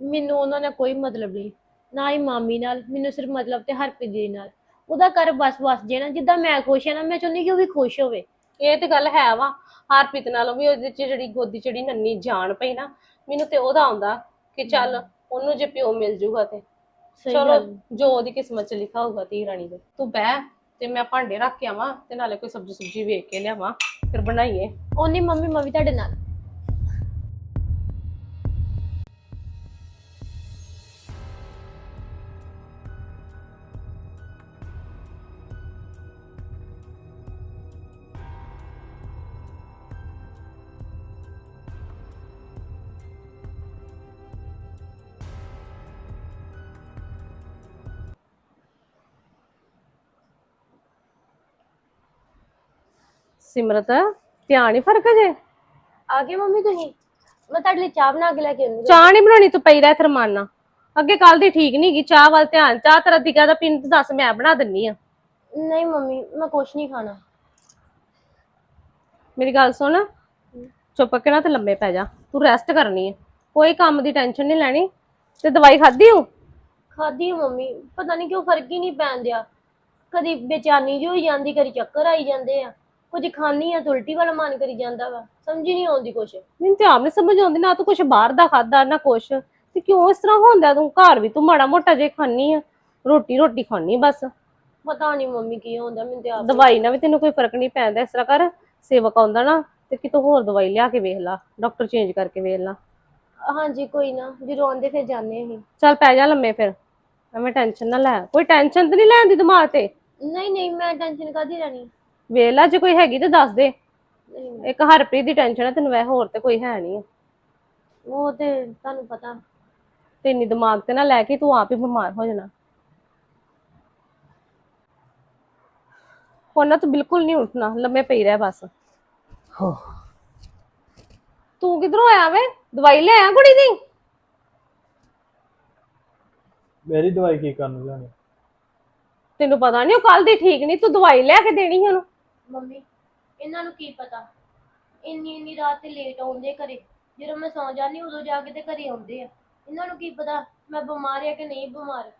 ਮੈਨੂੰ ਉਹਨਾਂ ਨਾਲ ਕੋਈ ਮਤਲਬ ਨਹੀਂ ਨਾ ਹੀ ਮਾਮੀ ਨਾਲ ਮੈਨੂੰ ਸਿਰਫ ਮਤਲਬ ਤੇ ਹਰਪ੍ਰੀਤ ਦੀ ਨਾਲ। ਉਹਦਾ ਘਰ ਬਸ ਬਸ ਜੇ ਨਾ ਜਿੱਦਾਂ ਮੈਂ ਖੁਸ਼ ਹਾਂ ਨਾ ਮੈਂ ਚਾਹੁੰਦੀ ਕਿ ਉਹ ਵੀ ਖੁਸ਼ ਹੋਵੇ। ਇਹ ਤੇ ਗੱਲ ਹੈ ਵਾ ਹਰਪ੍ਰੀਤ ਨਾਲੋਂ ਵੀ ਉਹਦੇ ਚ ਜਿਹੜੀ ਗੋਦੀ ਚੜੀ ਨੰਨੀ ਜਾਣ ਪਈ ਨਾ ਮੈਨੂੰ ਤੇ ਉਹਦਾ ਆਉਂਦਾ ਕਿ ਚੱਲ ਉਹਨੂੰ ਜੇ ਪਿਓ ਮਿਲ ਜੂਗਾ ਤੇ। ਸਹੀ ਚਲੋ ਗੱਲ। ਜੋ ਉਹਦੀ ਕਿਸਮਤ ਚ ਲਿਖਾ ਹੋਊਗਾ ਧੀ ਰਾਣੀ ਦੇ। ਤੂੰ ਬਹਿ ਤੇ ਮੈਂ ਭਾਂਡੇ ਰੱਖ ਕੇ ਆਵਾਂ ਤੇ ਨਾਲੇ ਕੋਈ ਸਬਜ਼ੀ ਸੁਬਜੀ ਵੇਖ ਕੇ ਲਿਆਵਾਂ ਫਿਰ ਬਣਾਈਏ। ਉਹਨੀ ਮੰਮੀ ਮੈਂ ਵੀ ਤੁਹਾਡੇ ਨਾਲ। ਸਿਮਰਤ ਧਿਆਨ ਹੀ ਫ਼ਰਕ ਜੇ ਆ ਗਏ ਮੰਮੀ ਤੁਸੀਂ। ਮੈਂ ਤੁਹਾਡੇ ਲਈ ਚਾਹ ਬਣਾ ਕੇ ਲੈ ਕੇ ਆਉਂਦੀ ਚਾਹ ਨਹੀਂ ਬਣਾਉਣੀ ਤੂੰ ਪਈ ਰਹਿ ਥਰਮਾਨਾ ਅੱਗੇ ਕੱਲ ਦੀ ਠੀਕ ਨਹੀਂ ਗਈ ਚਾਹ ਵੱਲ ਧਿਆਨ। ਚਾਹ ਤੇਰਾ ਦਿਗਾ ਦਾ ਪਿੰਨ ਤੇ ਦੱਸ ਮੈਂ ਬਣਾ ਦਿੰਨੀ ਆ। ਨਹੀਂ ਮੰਮੀ ਮੈਂ ਕੁਛ ਨਹੀਂ ਖਾਣਾ। ਮੇਰੀ ਗੱਲ ਸੁਣ। ਚੁੱਪ ਕੇ ਨਾ ਤੇ ਲੰਮੇ ਪੈ ਜਾ। ਤੂੰ ਰੈਸਟ ਕਰਨੀ ਹੈ ਕੋਈ ਕੰਮ ਦੀ ਟੈਨਸ਼ਨ ਨਹੀਂ ਲੈਣੀ। ਤੇ ਦਵਾਈ ਖਾਧੀ ਹੂੰ ਖਾਦੀ ਮੰਮੀ। ਪਤਾ ਨਹੀਂ ਕਿਉਂ ਫ਼ਰਕ ਹੀ ਨਹੀਂ ਪੈਣ ਦਿਆ। ਕਦੀ ਬੇਚੈਨੀ ਜਿਹੀ ਹੋਈ ਜਾਂਦੀ ਕਦੀ ਚੱਕਰ ਆਈ ਜਾਂਦੇ ਆ। ਕੁਝ ਖਾਣੀ ਆ ਤਾਂ ਉਲਟੀ ਵਾਲਾ ਮਨ ਕਰੀ ਜਾਂਦਾ ਵਾ। ਸਮਝ ਹੀ ਨਹੀਂ ਆਉਂਦੀ ਕੁਛ। ਮੈਨੂੰ ਤੇ ਆਪ ਨੀ ਸਮਝ ਆਉਂਦੀ ਨਾ ਤੂੰ ਕੁਛ ਬਾਹਰ ਦਾ ਖਾਦਾ ਨਾ ਕੁਛ। ਤੇ ਕਿਉਂ ਇਸ ਤਰ੍ਹਾਂ ਹੁੰਦਾ ਤੂੰ? ਘਰ ਵੀ ਤੂੰ ਮਾੜਾ ਮੋਟਾ ਜੇ ਖਾਣੀ ਆ ਰੋਟੀ ਰੋਟੀ ਖਾਣੀ ਬਸ। ਪਤਾ ਨਹੀਂ ਮੰਮੀ ਕੀ ਹੁੰਦਾ ਮੈਨੂੰ ਤੇ ਆਪ ਦਵਾਈ ਨਾਲ ਵੀ ਤੈਨੂੰ ਕੋਈ ਫ਼ਰਕ ਨਹੀਂ ਪੈਂਦਾ ਇਸ ਤਰ੍ਹਾਂ ਕਰ ਸੇਵਕ ਆਉਂਦਾ ਨਾ ਤੇ ਕਿਤੋਂ ਹੋਰ ਦਵਾਈ ਲਿਆ ਕੇ ਵੇਖ ਲਾ ਡਾਕਟਰ ਚੇਂਜ ਕਰਕੇ ਵੇਖ ਲਾ। ਹਾਂਜੀ ਕੋਈ ਨਾ ਜਦੋਂ ਆਉਂਦੇ ਫਿਰ ਜਾਂਦੇ ਅਸੀਂ। ਚੱਲ ਪੈ ਜਾ ਲੰਮੇ ਫਿਰ ਐਵੇਂ ਟੈਨਸ਼ਨ ਨਾ ਲੈ ਕੋਈ ਟੈਨਸ਼ਨ ਤੇ ਨਹੀਂ ਲੈਣ ਦੀ ਦਿਮਾਗ ਤੇ? ਨਹੀਂ ਨਹੀਂ ਮੈਂ ਟੈਨਸ਼ਨ ਕਾਦੀ ਲੈਣੀ? ਵੇਖ ਲੈ ਜੇ ਕੋਈ ਹੈਗੀ ਤੇ ਦੱਸ ਦੇ। ਇੱਕ ਹਰਪ੍ਰੀਤ ਦੀ ਟੈਨਸ਼ਨ ਹੈ ਤੈਨੂੰ ਵੈ ਹੋਰ ਤੇ ਕੋਈ ਹੈ ਨਹੀਂ ਉਹ ਤੇ ਤੁਹਾਨੂੰ ਪਤਾ। ਤੇ ਇੰਨੀ ਦਿਮਾਗ ਤੇ ਨਾ ਲੈ ਕੇ ਤੂੰ ਆਪ ਹੀ ਬਿਮਾਰ ਹੋ ਜਾਣਾ। ਹੁਣ ਨਾ ਤੂੰ ਬਿਲਕੁਲ ਨਹੀਂ ਉੱਠਣਾ ਲੰਮੇ ਪਈ ਰਹਿ ਬਸ। ਤੂੰ ਕਿਧਰੋਂ ਆਇਆ ਵੇ? ਦਵਾਈ ਲੈ ਆਇਆ ਕੁੜੀ ਦੀ? ਮੇਰੀ ਦਵਾਈ ਕੀ ਕਰਨ ਜਾਣੀ ਤੈਨੂੰ ਪਤਾ ਨਹੀਂ ਉਹ ਕੱਲ ਦੀ ਠੀਕ ਨਹੀਂ ਤੂੰ ਦਵਾਈ ਲੈ ਕੇ ਦੇਣੀ ਸੀ ਉਹਨੂੰ। ਮੰਮੀ ਇਹਨਾਂ ਨੂੰ ਕੀ ਪਤਾ? ਇੰਨੀ ਇੰਨੀ ਰਾਤ ਤੇ ਲੇਟ ਆਉਂਦੇ ਘਰੇ। ਜਦੋਂ ਮੈਂ ਸੌਂ ਜਾਂਦੀ ਉਦੋਂ ਜਾ ਕੇ ਤੇ ਘਰੇ ਆਉਂਦੇ ਆ। ਇਹਨਾਂ ਨੂੰ ਕੀ ਪਤਾ ਮੈਂ ਬਿਮਾਰ ਆ ਕਿ ਨਹੀਂ ਬਿਮਾਰ?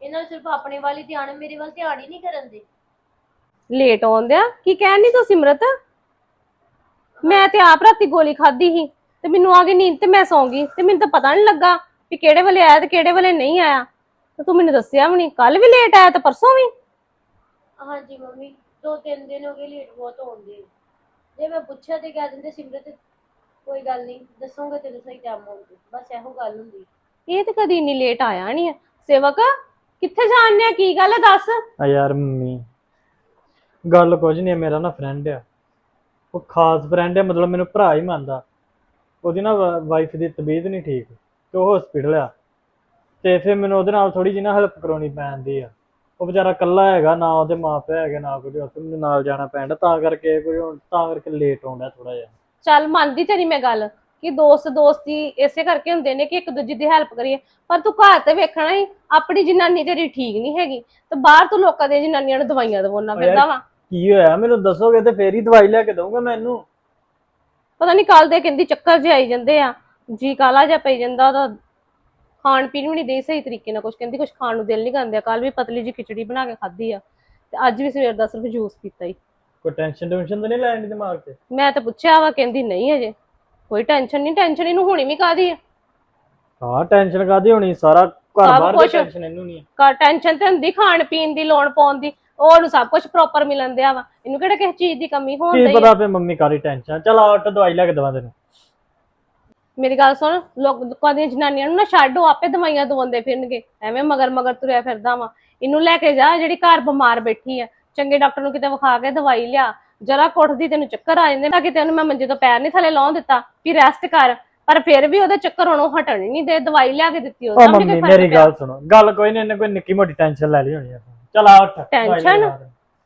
ਇਹਨਾਂ ਨੂੰ ਸਿਰਫ ਆਪਣੇ ਵੱਲ ਹੀ ਧਿਆਨ ਮੇਰੇ ਵੱਲ ਧਿਆਨ ਹੀ ਨਹੀਂ ਕਰਨ ਦੇ। ਲੇਟ ਆਉਂਦਿਆ ਕੀ ਕਹਿਣ ਤੂੰ ਸਿਮਰਤ? ਮੈਂ ਤੇ ਆਪ ਰਾਤੀ ਗੋਲੀ ਖਾਧੀ ਸੀ ਤੇ ਮੈਨੂੰ ਆ ਗਈ ਨੀਂਦ ਤੇ ਮੈਂ ਸੌਂ ਗਈ ਤੇ ਮੈਨੂੰ ਤਾਂ ਪਤਾ ਨਹੀਂ ਲੱਗਾ ਵੀ ਕਿਹੜੇ ਵੇਲੇ ਆਇਆ ਤੇ ਕਿਹੜੇ ਵੇਲੇ ਨਹੀਂ ਆਇਆ। ਤੇ ਤੂੰ ਮੈਨੂੰ ਦੱਸਿਆ ਵੀ ਨਹੀਂ ਕੱਲ ਵੀ ਲੇਟ ਆਇਆ ਤੇ ਪਰਸੋਂ ਵੀ? ਹਾਂਜੀ ਮੰਮੀ ਦੋ ਤਿੰਨ ਦਿਨ ਹੋ ਗਏ ਲੇਟ ਬਹੁਤ ਆਉਂਦੇ ਜੇ ਮੈਂ ਪੁੱਛਿਆ ਤੇ ਕਹਿ ਦਿੰਦੇ ਸਿਮਰਤ ਕੋਈ ਗੱਲ ਨਹੀਂ ਦੱਸੂਗਾ ਤੈਨੂੰ ਸਹੀ ਟਾਈਮ ਆਉਂਦੇ ਬਸ ਇਹੋ ਗੱਲ ਹੁੰਦੀ। ਇਹ ਤੇ ਕਦੀ ਇੰਨੀ ਲੇਟ ਆਇਆ ਨਹੀਂ ਹੈ ਸੇਵਕ ਕਿੱਥੇ ਜਾਣਨੇ ਆ ਕੀ ਗੱਲ ਹੈ ਦੱਸ? ਆ ਯਾਰ ਮੰਮੀ ਗੱਲ ਕੁਝ ਨਹੀਂ ਮੇਰਾ ਨਾ ਫਰੈਂਡ ਆ। ਉਹ ਖਾਸ ਫਰੈਂਡ ਆ ਮਤਲਬ ਮੈਨੂੰ ਭਰਾ ਹੀ ਮੰਨਦਾ। ਉਹਦੀ ਨਾ ਵਾਈਫ ਦੀ ਤਬੀਅਤ ਨਹੀਂ ਠੀਕ ਤੇ ਉਹ ਹਸਪੀਟਲ ਆ। ਤੇ ਫਿਰ ਮੈਨੂੰ ਉਹਦੇ ਨਾਲ ਥੋੜੀ ਜਿਹੀ ਨਾ ਹੈਲਪ ਕਰਾਉਣੀ ਪੈਂਦੀ ਆ। ਉਹ ਵਿਚਾਰਾ ਇਕੱਲਾ ਹੈਗਾ ਨਾ ਉਹਦੇ ਮਾਪੇ ਹੈਗੇ ਨਾ ਕੁਝ ਉੱਥੇ ਮੈਨੂੰ ਨਾਲ ਜਾਣਾ ਪੈਂਦਾ ਤਾਂ ਕਰਕੇ ਕੋਈ ਹੁਣ ਤਾਂ ਕਰਕੇ ਲੇਟ ਆਉਂਦਾ ਥੋੜਾ ਜਿਹਾ। ਚੱਲ ਮੰਨਦੀ ਤੇਰੀ ਮੈਂ ਗੱਲ ਕਿ ਦੋਸਤ ਦੋਸਤੀ ਇਸੇ ਕਰਕੇ ਹੁੰਦੇ ਨੇ ਕਿ ਇੱਕ ਦੂਜੇ ਦੀ ਹੈਲਪ ਕਰੀਏ। ਪਰ ਤੂੰ ਘਰ ਤੇ ਵੇਖਣਾ ਹੀ ਆਪਣੀ ਜਨਾਨੀ ਤੇਰੀ ਠੀਕ ਨਹੀਂ ਹੈਗੀ ਤੇ ਬਾਹਰ ਤੂੰ ਲੋਕਾਂ ਦੀਆਂ ਜਨਾਨੀਆਂ ਨੂੰ ਦਵਾਈਆਂ ਦਵਾਉਣਾ ਫਿਰਦਾ ਵਾ। ਕੀ ਹੋਇਆ? ਮੈਨੂੰ ਦੱਸੋਗੇ ਤੇ ਫੇਰ ਹੀ ਦਵਾਈ ਲਿਆ ਕੇ ਦਊਂਗਾ ਮੈਨੂੰ। ਪਤਾ ਨਹੀਂ ਕੱਲ ਦੇ ਕਹਿੰਦੀ ਚੱਕਰ ਜੇ ਆਈ ਜਾਂਦੇ ਆ ਜੀ ਕਾਲਾ ਜਿਹਾ ਪਈ ਜਾਂਦਾ ਉਹਦਾ। ਖਾਣ ਪੀਣ ਵੀ ਨਹੀਂ ਦੇ ਸਹੀ ਤਰੀਕੇ ਨਾਲ ਕੁਝ ਕਹਿੰਦੀ ਕੁਝ ਖਾਣ ਨੂੰ ਦਿਲ ਨਹੀਂ ਕਰਦਾ। ਕੱਲ ਵੀ ਪਤਲੀ ਜੀ ਖਿਚੜੀ ਬਣਾ ਕੇ ਖਾਧੀ ਆ ਤੇ ਅੱਜ ਵੀ ਸਵੇਰ ਦਾ ਸਿਰਫ ਜੂਸ ਪੀਤਾ ਹੀ ਕੋਈ ਟੈਨਸ਼ਨ ਟੈਨਸ਼ਨ ਤਾਂ ਨਹੀਂ ਲੈਣ ਦੀ ਦਿਮਾਗ ਤੇ? ਮੈਂ ਤਾਂ ਪੁੱਛਿਆ ਵਾ ਕਹਿੰਦੀ ਨਹੀਂ ਅਜੇ ਕੋਈ ਟੈਨਸ਼ਨ ਨਹੀਂ ਟੈਨਸ਼ਨ ਇਹਨੂੰ ਹੋਣੀ ਵੀ ਕਾਦੀ ਆ? ਹਾਂ ਟੈਨਸ਼ਨ ਕਾਦੀ ਹੋਣੀ? ਸਾਰਾ ਘਰ ਬਾਹਰ ਦੀ ਕੁਛ। ਟੈਨਸ਼ਨ ਇਹਨੂੰ ਨਹੀਂ ਕਾ ਟੈਨਸ਼ਨ ਤੇ ਹੁੰਦੀ ਖਾਣ ਪੀਣ ਦੀ ਲੋਨ ਪਾਉਣ ਦੀ ਉਹ ਉਹਨੂੰ ਸਭ ਕੁਝ ਪ੍ਰੋਪਰ ਮਿਲਣ ਦਿਆ ਵਾ। ਇਹਨੂੰ ਕਿਹੜਾ ਕਿਸੇ ਚੀਜ਼ ਦੀ ਕਮੀ ਹੋਣ ਕੀ ਪਤਾ ਫੇ ਮੰਮੀ ਕਾਦੀ ਟੈਨਸ਼ਨ ਚਲ ਆ ਉੱਠ ਦਵਾਈ ਲੈ ਕੇ ਦਵਾ ਤੈਨੂੰ। ਮੇਰੀ ਗੱਲ ਸੁਣ ਲੋਕ ਲੋਕਾਂ ਦੀਆਂ ਜਨਾਨੀਆਂ ਨੂੰ ਨਾ ਛੱਡ ਉਹ ਆਪੇ ਦਵਾਈਆਂ ਦਵਾਉਂਦੇ ਫਿਰਨਗੇ। ਐਵੇਂ ਮਗਰ ਮਗਰ ਤੁਰਿਆ ਫਿਰਦਾ ਵਾ। ਇਹਨੂੰ ਲੈ ਕੇ ਜਾ ਜਿਹੜੀ ਘਰ ਬਿਮਾਰ ਬੈਠੀ ਆ। ਚੰਗੇ ਡਾਕਟਰ ਨੂੰ ਕਿਤੇ ਵਿਖਾ ਕੇ ਦਵਾਈ ਲਿਆ। ਜਰਾ ਕੁੱਟਦੀ ਤੈਨੂੰ ਚੱਕਰ ਆ ਜਾਂਦੇ ਨਾ ਕਿਤੇ ਉਹਨੂੰ ਮੈਂ ਮੰਜੇ ਤੋਂ ਪੈਰ ਨਹੀਂ ਥੱਲੇ ਲਾਉਣ ਦਿੱਤਾ ਵੀ ਰੈਸਟ ਕਰ। ਪਰ ਫਿਰ ਵੀ ਉਹਦੇ ਚੱਕਰ ਹੁਣ ਉਹ ਹਟਣ ਹੀ ਨਹੀਂ ਦੇ ਦਵਾਈ ਲਿਆ ਕੇ ਦਿੱਤੀ ਮੰਮੀ ਕੋਈ ਫ਼ਰਕ ਮੇਰੀ। ਗੱਲ ਸੁਣੋ। ਗੱਲ ਕੋਈ ਨਹੀਂ ਇਹਨੇ ਕੋਈ ਨਿੱਕੀ ਮੋਟੀ ਟੈਨਸ਼ਨ ਲੈ ਲਈ ਹੋਣੀ ਆ। ਚਲ ਆ ਉੱਠ ਦਵਾਈ ਲੈ ਕੇ Tension?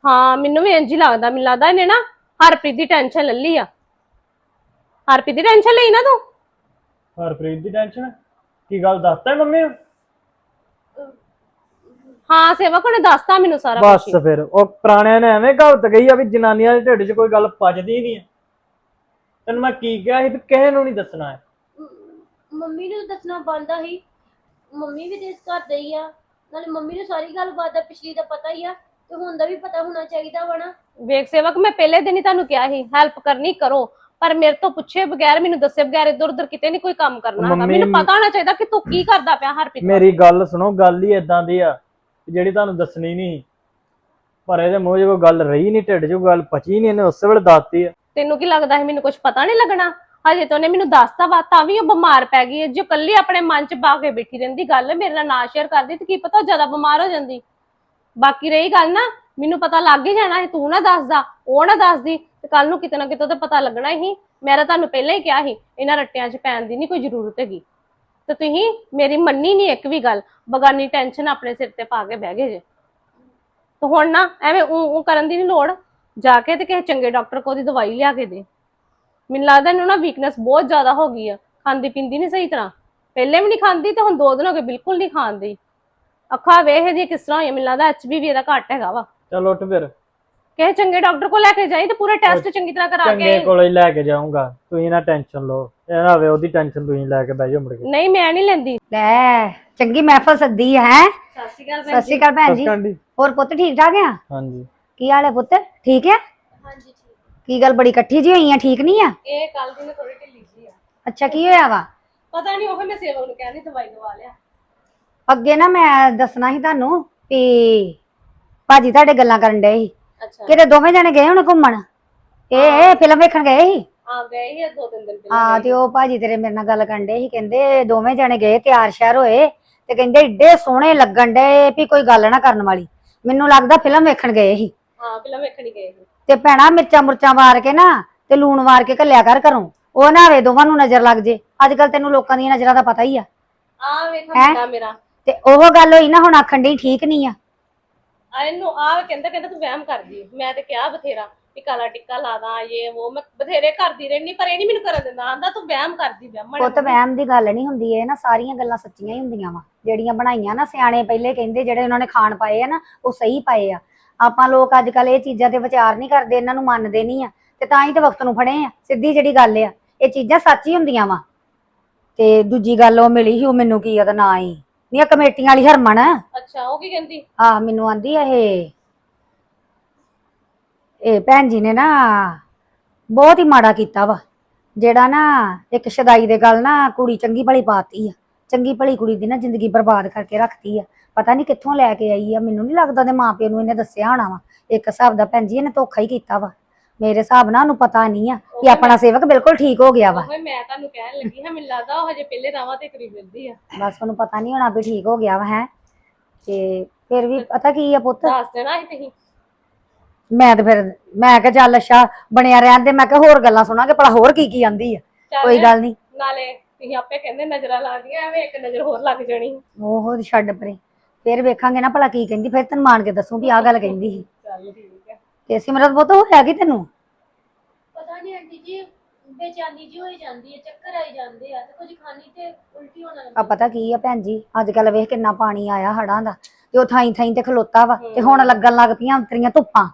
ਹਾਂ ਮੈਨੂੰ ਵੀ ਇੰਜ ਹੀ ਲੱਗਦਾ ਮੈਨੂੰ ਲੱਗਦਾ ਇਹਨੇ ਨਾ ਹਰਪ੍ਰੀਤ ਦੀ ਟੈਨਸ਼ਨ ਲੈ ਲਈ ਆ। ਹਰਪ੍ਰੀਤ ਦੀ ਟੈਨਸ਼ਨ ਲਈ ਨਾ ਤੂੰ? ਹਰਪ੍ਰੀਤ ਦੀ ਟੈਨਸ਼ਨ? ਕੀ ਗੱਲ ਦੱਸਤਾ ਮੰਮੀ ਨੂੰ? ਹਾਂ ਸੇਵਕ ਉਹਨੇ ਦੱਸਤਾ ਮੈਨੂੰ ਸਾਰਾ ਬਸ ਕੁਝ ਫਿਰ ਉਹ ਪੁਰਾਣਿਆਂ ਨੇ ਐਵੇਂ ਕਹਾਵਤ ਕਹੀ ਆ ਵੀ ਜਨਾਨੀਆਂ ਦੇ ਢਿੱਡ 'ਚ ਕੋਈ ਗੱਲ ਪਚਦੀ ਨਹੀਂ ਆ। ਤੈਨੂੰ ਮੈਂ ਕੀ ਕਿਹਾ ਸੀ ਵੀ ਕਿਸੇ ਨੂੰ ਨਹੀਂ ਦੱਸਣਾ ਹੈ? ਮ- ਮੰਮੀ ਨੂੰ ਦੱਸਣਾ ਬੰਦਾ ਹੀ ਮੰਮੀ ਵੀ ਤੇ ਇਸ ਘਰ ਦੇ ਹੀ ਆ। ਨਾਲੇ ਮੰਮੀ ਨੂੰ ਸਾਰੀ ਗੱਲ ਬਾਤ ਦਾ ਪਿਛਲੀ ਦਾ ਪਤਾ ਹੀ ਆ ਤੇ ਹੁਣ ਦਾ ਵੀ ਪਤਾ ਹੋਣਾ ਚਾਹੀਦਾ ਵਾ ਨਾ। ਵੇਖ ਸੇਵਕ ਮੈਂ ਪਹਿਲੇ ਦਿਨ ਹੀ ਤੁਹਾਨੂੰ ਕਿਹਾ ਸੀ ਹੈਲਪ ਕਰਨੀ ਕਰੋ। ਪਰ ਮੇਰੇ ਤੋਂ ਪੁੱਛੇ ਬਗੈਰ ਮੈਨੂੰ ਦੱਸੇ ਬਗੈਰ ਇੱਧਰ ਉੱਧਰ ਕਿਤੇ ਨਹੀਂ ਕੋਈ ਕੰਮ ਕਰਨਾ ਹੈਗਾ। ਮੰਮੀ- ਮੈਨੂੰ ਪਤਾ ਹੋਣਾ ਚਾਹੀਦਾ ਕਿ ਤੂੰ ਕੀ ਕਰਦਾ ਪਿਆ ਹਰਪ੍ਰੀਤ ਮੇਰੀ ਗੱਲ ਸੁਣੋ ਗੱਲ ਹੀ ਇਦਾਂ ਦੀ ਆ ਜਿਹੜੀ ਤੁਹਾਨੂੰ ਦੱਸਣੀ ਨਹੀਂ ਪਰ ਇਹਦੇ ਮੂੰਹ 'ਚ ਕੋਈ ਗੱਲ ਰਹੀ ਨਹੀਂ ਢਿੱਡ 'ਚ ਕੋਈ ਗੱਲ ਪਚੀ ਨਹੀਂ ਇਹਨੇ ਉਸੇ ਵੇਲੇ ਦੱਸਤੀ ਆ। ਤੈਨੂੰ ਕੀ ਲੱਗਦਾ ਹੈ ਮੈਨੂੰ ਕੁਝ ਪਤਾ ਨਹੀਂ ਲੱਗਣਾ? ਹਜੇ ਤਾਂ ਉਹਨੇ ਮੈਨੂੰ ਦੱਸਤਾ ਵਾ ਤਾਂ ਵੀ ਉਹ ਬਿਮਾਰ ਪੈ ਗਈ ਹੈ। ਜੋ ਕੱਲੀ ਆਪਣੇ ਮਨ 'ਚ ਪਾ ਕੇ ਬੈਠੀ ਰਹਿੰਦੀ ਗੱਲ ਮੇਰੇ ਨਾਲ ਨਾ ਸ਼ੇਅਰ ਕਰਦੀ ਤੇ ਕੀ ਪਤਾ ਉਹ ਜ਼ਿਆਦਾ ਬਿਮਾਰ ਹੋ ਜਾਂਦੀ। ਬਾਕੀ ਰਹੀ ਗੱਲ ਨਾ ਮੈਨੂੰ ਪਤਾ ਲੱਗ ਹੀ ਜਾਣਾ ਸੀ, ਤੂੰ ਨਾ ਦੱਸਦਾ, ਉਹ ਨਾ ਦੱਸਦੀ, ਤੇ ਕੱਲ ਨੂੰ ਕਿਤੇ ਨਾ ਕਿਤੇ ਤਾਂ ਪਤਾ ਲੱਗਣਾ ਹੀ। ਮੈਂ ਤਾਂ ਤੁਹਾਨੂੰ ਪਹਿਲਾਂ ਹੀ ਕਿਹਾ ਸੀ, ਇਹਨਾਂ ਰੱਟਿਆਂ 'ਚ ਪੈਣ ਦੀ ਨਹੀਂ ਕੋਈ ਜ਼ਰੂਰਤ ਹੈਗੀ। ਤੇ ਤੁਸੀਂ ਮੇਰੀ ਮੰਨੀ ਨਹੀਂ ਇੱਕ ਵੀ ਗੱਲ, ਬਗਾਨੀ ਟੈਨਸ਼ਨ ਆਪਣੇ ਸਿਰ ਤੇ ਪਾ ਕੇ ਬਹਿ ਗਏ ਜੇ। ਤੇ ਹੁਣ ਨਾ ਐਵੇਂ ਉਹ ਉਹ ਕਰਨ ਦੀ ਨਹੀਂ ਲੋੜ, ਜਾ ਕੇ ਤੇ ਕਿਸੇ ਚੰਗੇ ਡਾਕਟਰ ਕੋਲ ਦੀ ਦਵਾਈ ਲਿਆ ਕੇ ਦੇ। ਮੈਨੂੰ ਲੱਗਦਾ ਇਹਨੂੰ ਨਾ ਵੀਕਨੈਸ ਬਹੁਤ ਜ਼ਿਆਦਾ ਹੋ ਗਈ ਆ, ਖਾਂਦੀ ਪੀਂਦੀ ਨਹੀਂ ਸਹੀ ਤਰ੍ਹਾਂ। ਪਹਿਲੇ ਵੀ ਨਹੀਂ ਖਾਂਦੀ ਤੇ ਹੁਣ ਦੋ ਦਿਨ ਹੋ ਗਏ ਬਿਲਕੁਲ ਨਹੀਂ ਖਾਂਦੀ। ਅੱਖਾਂ ਵੇਖ ਕਿਸ ਤਰ੍ਹਾਂ ਹੋਈਆਂ, ਮੈਨੂੰ ਲੱਗਦਾ ਐਚਬੀ ਵੀ ਇਹਦਾ ਘੱਟ ਹੈਗਾ ਵਾ। ਚਲ ਉੱਠ ਫਿਰ। ਕਿਸੇ ਚੰਗੇ ਡਾਕਟਰ ਕੋਲ ਲੈ ਕੇ ਜਾਈ ਤੇ ਪੂਰਾ ਟੈਸਟ ਚੰਗੀ ਤਰ੍ਹਾਂ ਕਰਾ ਚੰਗੇ ਕੇ। ਕੋਲੋਂ ਹੀ ਲੈ ਕੇ ਜਾਊਂਗਾ। ਤੁਸੀਂ ਨਾ ਟੈਨਸ਼ਨ ਲਓ। ਇਹ ਨਾ ਹੋਵੇ ਉਹਦੀ ਟੈਨਸ਼ਨ ਤੁਸੀਂ ਲੈ ਕੇ ਬਹਿ ਜਾਓ ਮੁੜ ਕੇ। ਨਹੀਂ ਮੈਂ ਨਹੀਂ ਲੈਂਦੀ। ਲੈ ਚੰਗੀ ਮਹਿਫਲ ਸੱਦੀ ਹੈ? ਸਤਿ ਸ਼੍ਰੀ ਅਕਾਲ ਸਤਿ ਸ਼੍ਰੀ ਅਕਾਲ ਭੈਣ ਜੀ। ਸਸਕੰਡੀ ਹੋਰ ਪੁੱਤ ਠੀਕ ਠਾਕ ਆ? ਹਾਂਜੀ। ਕੀ ਹਾਲ ਹੈ ਪੁੱਤ? ਠੀਕ ਹੈ ਹਾਂਜੀ ਠੀਕ। ਕੀ ਗੱਲ ਬੜੀ ਇਕੱਠੀ ਜੀ ਹੋਈ ਆ ਠੀਕ ਨਹੀਂ ਆ? ਇਹ ਕੱਲ ਦੀ ਨੇ ਥੋੜੀ ਢਿੱਲੀ ਜੀ ਆ। ਅੱਛਾ ਕੀ ਹੋਇਆ ਵਾ? ਪਤਾ ਨਹੀਂ ਉਹ ਮੈਂ ਸੇਵਕ ਨੂੰ ਕਹਿੰਦੀ ਦਵਾਈ ਦਵਾ ਲਿਆ। ਅੱਗੇ ਨਾ ਮੈਂ ਦੱਸਣਾ ਸੀ ਤੁਹਾਨੂੰ ਵੀ ਭਾਜੀ ਤੁਹਾਡੇ ਗੱਲਾਂ ਕਰਨ ਡਏ ਸੀ। ਅੱਛਾ। ਕਿਤੇ ਦੋਵੇਂ ਜਣੇ ਗਏ ਹੁਣ ਘੁੰਮਣ? ਇਹ ਫਿਲਮ ਵੇਖਣ ਗਏ ਸੀ? ਆ ਗਏ ਹੀ ਦੋ ਤਿੰਨ ਦਿਨ ਪਹਿਲਾਂ ਹਾਂ ਤੇ ਉਹ ਭਾਜੀ ਤੇਰੇ ਮੇਰੇ ਨਾਲ ਗੱਲ ਕਰਨ ਡਏ ਸੀ ਕਹਿੰਦੇ ਦੋਵੇਂ ਜਣੇ ਗਏ ਤਿਆਰ ਸ਼ਹਿਰ ਹੋਏ ਤੇ ਕਹਿੰਦੇ ਏਡੇ ਸੋਹਣੇ ਲੱਗਣ ਡਏ ਵੀ ਕੋਈ ਗੱਲ ਨਾ ਕਰਨ ਵਾਲੀ। ਮੈਨੂੰ ਲੱਗਦਾ ਫਿਲਮ ਵੇਖਣ ਗਏ ਸੀ। ਹਾਂ ਫਿਲਮ ਵੇਖਣੀ ਗਏ ਸੀ। ਤੇ ਭੈਣਾ ਮਿਰਚਾਂ ਮੁਰਚਾਂ ਵਾਰ ਕੇ ਨਾ ਤੇ ਲੂਣ ਵਾਰ ਕੇ ਘੱਲਿਆ ਕਰ ਘਰੋਂ। ਉਹ ਨਾ ਹੋਵੇ ਦੋਵਾਂ ਨੂੰ ਨਜ਼ਰ ਲੱਗ ਜੇ। ਅੱਜ ਕੱਲ ਤੈਨੂੰ ਲੋਕਾਂ ਦੀਆਂ ਨਜ਼ਰਾਂ ਦਾ ਪਤਾ ਹੀ ਆ। ਆ ਵੇਖ ਹੈਂ? ਮੇਰਾ। ਤੇ ਉਹ ਗੱਲ ਹੋਈ ਨਾ ਹੁਣ ਆਖਣ ਡਈ ਠੀਕ ਨਹੀਂ ਆ। ਆ ਇਹਨੂੰ ਆ ਕਹਿੰਦਾ ਕਹਿੰਦਾ ਤੂੰ ਵਹਿਮ ਕਰਦੀ ਮੈਂ ਤੇ ਕਿਹਾ ਬਥੇਰਾ ਵੀ ਕਾਲਾ ਟਿੱਕਾ ਲਾ ਦਾਂ ਇਹ ਉਹ ਮੈਂ ਬਥੇਰੇ ਕਰਦੀ ਰਹਿਣੀ ਪਰ ਇਹ ਨਹੀਂ ਮੈਨੂੰ ਕਰਨ ਦਿੰਦਾ। ਆਂਦਾ ਤੂੰ ਵਹਿਮ ਕਰਦੀ ਵਹਿਮ ਪੁੱਤ ਵਹਿਮ ਦੀ ਗੱਲ ਨਹੀਂ ਹੁੰਦੀ ਇਹ ਨਾ ਸਾਰੀਆਂ ਗੱਲਾਂ ਸੱਚੀਆਂ ਹੀ ਹੁੰਦੀਆਂ ਵਾ। ਜਿਹੜੀਆਂ ਬਣਾਈਆਂ ਨਾ ਸਿਆਣੇ ਪਹਿਲੇ ਕਹਿੰਦੇ ਜਿਹੜੇ ਉਹਨਾਂ ਨੇ ਖਾਣ ਪਾਏ ਆ ਨਾ ਉਹ ਸਹੀ ਪਾਏ ਆ। ਆਪਾਂ ਲੋਕ ਅੱਜ ਕੱਲ ਇਹ ਚੀਜ਼ਾਂ ਤੇ ਵਿਚਾਰ ਨਹੀਂ ਕਰਦੇ ਇਹਨਾਂ ਨੂੰ ਮੰਨਦੇ ਨਹੀਂ ਆ। ਤੇ ਤਾਂ ਹੀ ਤੇ ਵਕਤ ਨੂੰ ਫੜੇ ਆ ਸਿੱਧੀ ਜਿਹੜੀ ਗੱਲ ਆ। ਇਹ ਚੀਜ਼ਾਂ ਸੱਚ ਹੀ ਹੁੰਦੀਆਂ ਵਾ। ਤੇ ਦੂਜੀ ਗੱਲ ਉਹ ਮਿਲੀ ਸੀ ਉਹ ਮੈਨੂੰ ਕੀ ਉਹਦਾ ਨਾਂ ਹੀ। ਨਹੀਂ ਆ ਕਮੇਟੀਆਂ ਵਾਲੀ ਹਰਮਨ। ਅੱਛਾ ਉਹ ਕੀ ਕਹਿੰਦੀ? ਆਹ ਮੈਨੂੰ ਆਂਦੀ ਆ ਇਹ ਇਹ ਭੈਣ ਜੀ ਨੇ ਨਾ ਬਹੁਤ ਹੀ ਮਾੜਾ ਕੀਤਾ ਵਾ। ਜਿਹੜਾ ਨਾ ਇੱਕ ਸ਼ਦਾਈ ਦੇ ਗੱਲ ਨਾ ਕੁੜੀ ਚੰਗੀ ਭਲੀ ਪਾਤੀ ਆ। ਚੰਗੀ ਭਲੀ ਕੁੜੀ ਦੀ ਨਾ ਜ਼ਿੰਦਗੀ ਬਰਬਾਦ ਕਰਕੇ ਰੱਖਤੀ ਆ। ਪਤਾ ਨਹੀਂ ਕਿੱਥੋਂ ਲੈ ਕੇ ਆਈ ਆ। ਮੈਨੂੰ ਨਹੀਂ ਲੱਗਦਾ ਉਹਦੇ ਮਾਪਿਆਂ ਨੂੰ ਇਹਨੇ ਦੱਸਿਆ ਹੋਣਾ ਵਾ। ਇੱਕ ਹਿਸਾਬ ਦਾ ਭੈਣ ਜੀ ਇਹਨੇ ਧੋਖਾ ਹੀ ਕੀਤਾ ਵਾ। ਮੇਰੇ ਹਿਸਾਬ ਨਾਲ ਉਹਨੂੰ ਪਤਾ ਨਹੀਂ ਆ ਕਿ ਆਪਣਾ ਸੇਵਕ ਬਿਲਕੁਲ ਠੀਕ ਹੋ ਗਿਆ ਵਾ। ਉਹ ਮੈਂ ਤੁਹਾਨੂੰ ਕਹਿਣ ਲੱਗੀ ਹਾਂ ਮੈਨੂੰ ਲੱਗਦਾ ਉਹ ਹਜੇ ਪਹਿਲੇ ਰਾਵਾਂ ਤੇ ਕਰੀ ਫਿਰਦੀ ਆ। ਬਸ ਉਹਨੂੰ ਪਤਾ ਨਹੀਂ ਹੋਣਾ ਵੀ ਠੀਕ ਹੋ ਗਿਆ ਵਾ ਹੈ। ਤੇ ਫਿਰ ਵੀ ਪਤਾ ਕੀ ਆ ਪੁੱਤ? ਦੱਸ ਦੇਣਾ ਸੀ ਤੁਸੀਂ? ਮੈਂ ਤੇ ਫਿਰ ਮੈਂ ਕਿਹਾ ਚੱਲ ਅੱਛਾ ਬਣਿਆ ਰਹਿਣ ਦੇ ਮੈਂ ਕਿਹਾ ਹੋਰ ਗੱਲਾਂ ਸੁਣਾਂਗੇ ਭਲਾ ਹੋਰ ਕੀ ਕੀ ਆਂਦੀ ਆ। ਚੱਲ ਕੋਈ ਗੱਲ ਨਹੀਂ। ਨਾਲੇ ਤੁਸੀਂ ਆਪੇ ਕਹਿੰਦੇ ਨਜ਼ਰਾਂ ਲੱਗਦੀਆਂ ਐਵੇਂ ਇੱਕ ਨਜ਼ਰ ਹੋਰ ਲੱਗ ਜਾਣੀ। ਉਹ ਛੱਡ ਪਰੇ। ਫਿਰ ਵੇਖਾਂਗੇ ਨਾ ਭਲਾ ਕੀ ਕਹਿੰਦੀ ਫਿਰ ਤੈਨੂੰ ਮਾਣ ਕੇ ਦੱਸੂ ਵੀ ਆਹ ਗੱਲ ਕਹਿੰਦੀ ਸੀ। ਚੱਲ ਠੀਕ ਤੇ ਸਿਮਰਤ ਬੁੱਤ ਹੋਇਆ ਕੀ ਤੈਨੂੰ। ਪਤਾ ਨਹੀਂ ਆਂਟੀ ਜੀ ਬੇਚੈਨੀ ਜੀ ਹੋਈ ਜਾਂਦੀ ਹੈ ਚੱਕਰ ਆਈ ਜਾਂਦੇ ਆ ਤੇ ਕੁਝ ਖਾਣੀ ਤੇ ਉਲਟੀ ਹੋਣ ਲੱਗ ਆ ਪਤਾ ਕੀ ਆ ਭੈਣ ਜੀ ਅੱਜ ਕੱਲ ਵੇਖ ਕਿੰਨਾ ਪਾਣੀ ਆਇਆ ਹੜਾਂ ਦਾ ਤੇ ਉਹ ਥਾਈ ਥਾਈ ਤੇ ਖਲੋਤਾ ਵਾ ਤੇ ਹੁਣ ਲੱਗਣ ਲੱਗ ਪਈਆਂ ਅੰਤਰੀਆਂ ਧੁੱਪਾਂ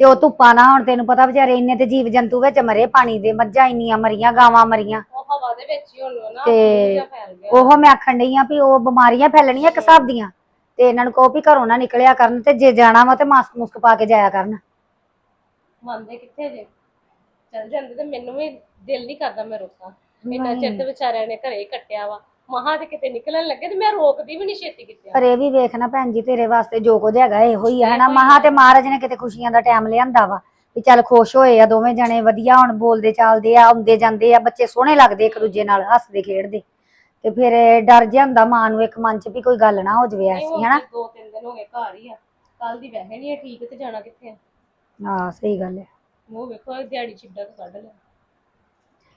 ਤੇ ਉਹ ਧੁੱਪਾਂ ਨਾ ਹੁਣ ਤੈਨੂੰ ਪਤਾ ਵਿਚਾਰੇ ਇੰਨੇ ਤੇ ਜੀਵ ਜੰਤੂ ਵਿੱਚ ਮਰੇ ਪਾਣੀ ਦੇ ਮੱਝਾਂ ਇੰਨੀਆਂ ਮਰੀਆਂ ਗਾਵਾਂ ਮਰੀਆਂ। ਉਹ ਹਵਾ ਦੇ ਵਿੱਚ ਹੀ ਹੁਣ ਨਾ ਤੇ ਫੈਲ ਗਿਆ। ਉਹ ਮੈਂ ਆਖਣ ਡਈ ਆ ਵੀ ਉਹ ਬਿਮਾਰੀਆਂ ਫੈਲਣੀਆਂ ਇੱਕ ਹਿਸਾਬ ਦੀਆਂ ਤੇ ਇਹਨਾਂ ਨੂੰ ਕਹੋ ਵੀ ਘਰੋਂ ਨਾ ਨਿਕਲਿਆ ਕਰਨ ਤੇ ਜੇ ਜਾਣਾ ਵਾ ਤੇ ਮਾਸਕ ਮੁਸਕ ਪਾ ਕੇ ਜਾਇਆ ਕਰਨ। ਮੰਨਦੇ ਕਿੱਥੇ ਜੇ? ਚੱਲ ਜਾਂਦੇ ਤੇ ਮੈਨੂੰ ਵੀ ਦਿਲ ਨਹੀਂ ਕਰਦਾ ਮੈਂ ਰੋਕਾਂ। ਇੰਨਾ ਚਿਰ ਤੇ ਵਿਚਾਰਿਆਂ ਨੇ ਘਰੇ ਹੀ ਕੱਟਿਆ ਵਾ। ਮਹਾਂ ਤੇ ਕਿਤੇ ਨਿਕਲਣ ਲੱਗੇ ਤੇ ਮੈਂ ਰੋਕਦੀ ਵੀ ਨਹੀਂ ਛੇਤੀ ਕਿਤੇ। ਪਰ ਇਹ ਵੀ ਵੇਖ ਨਾ ਭੈਣ ਜੀ ਤੇਰੇ ਵਾਸਤੇ ਜੋ ਕੁਝ ਹੈਗਾ ਇਹੋ ਹੀ ਆ ਹਨਾ? ਮਹਾ ਤੇ ਮਹਾਰਾਜ ਨੇ ਕਿਤੇ ਖੁਸ਼ੀਆਂ ਦਾ ਟਾਈਮ ਲਿਆਂਦਾ ਵਾ ਵੀ ਚੱਲ ਖੁਸ਼ ਹੋਏ ਆ ਦੋਵੇਂ ਜਣੇ ਵਧੀਆ ਹੁਣ ਬੋਲਦੇ ਚਾਲਦੇ ਆ ਆਉਂਦੇ ਜਾਂਦੇ ਆ ਬੱਚੇ ਸੋਹਣੇ ਲੱਗਦੇ ਇੱਕ ਦੂਜੇ ਨਾਲ ਹੱਸਦੇ ਖੇਡਦੇ। ਤੇ ਫਿਰ ਡਰ ਜਿਹਾ ਹੁੰਦਾ ਮਾਂ ਨੂੰ ਇੱਕ ਮਨ ਚ ਵੀ ਕੋਈ ਗੱਲ ਨਾ ਹੋ ਜਵੇ ਐਸੀ ਹਨਾ? ਦੋ ਤਿੰਨ ਦਿਨ ਹੋ ਗਏ ਘਰ ਹੀ ਆ। ਕੱਲ ਦੀ ਵੈਸੇ ਨਹੀਂ ਠੀਕ ਤੇ ਜਾਣਾ ਕਿੱਥੇ ਆ? ਹਾਂ ਸਹੀ ਗੱਲ ਹੈ। ਉਹ ਵੇਖੋ ਇਹ ਦਿਹਾੜੀ ਛਿੱਡਾ ਤੋਂ ਕੱਢ ਲਿਆ।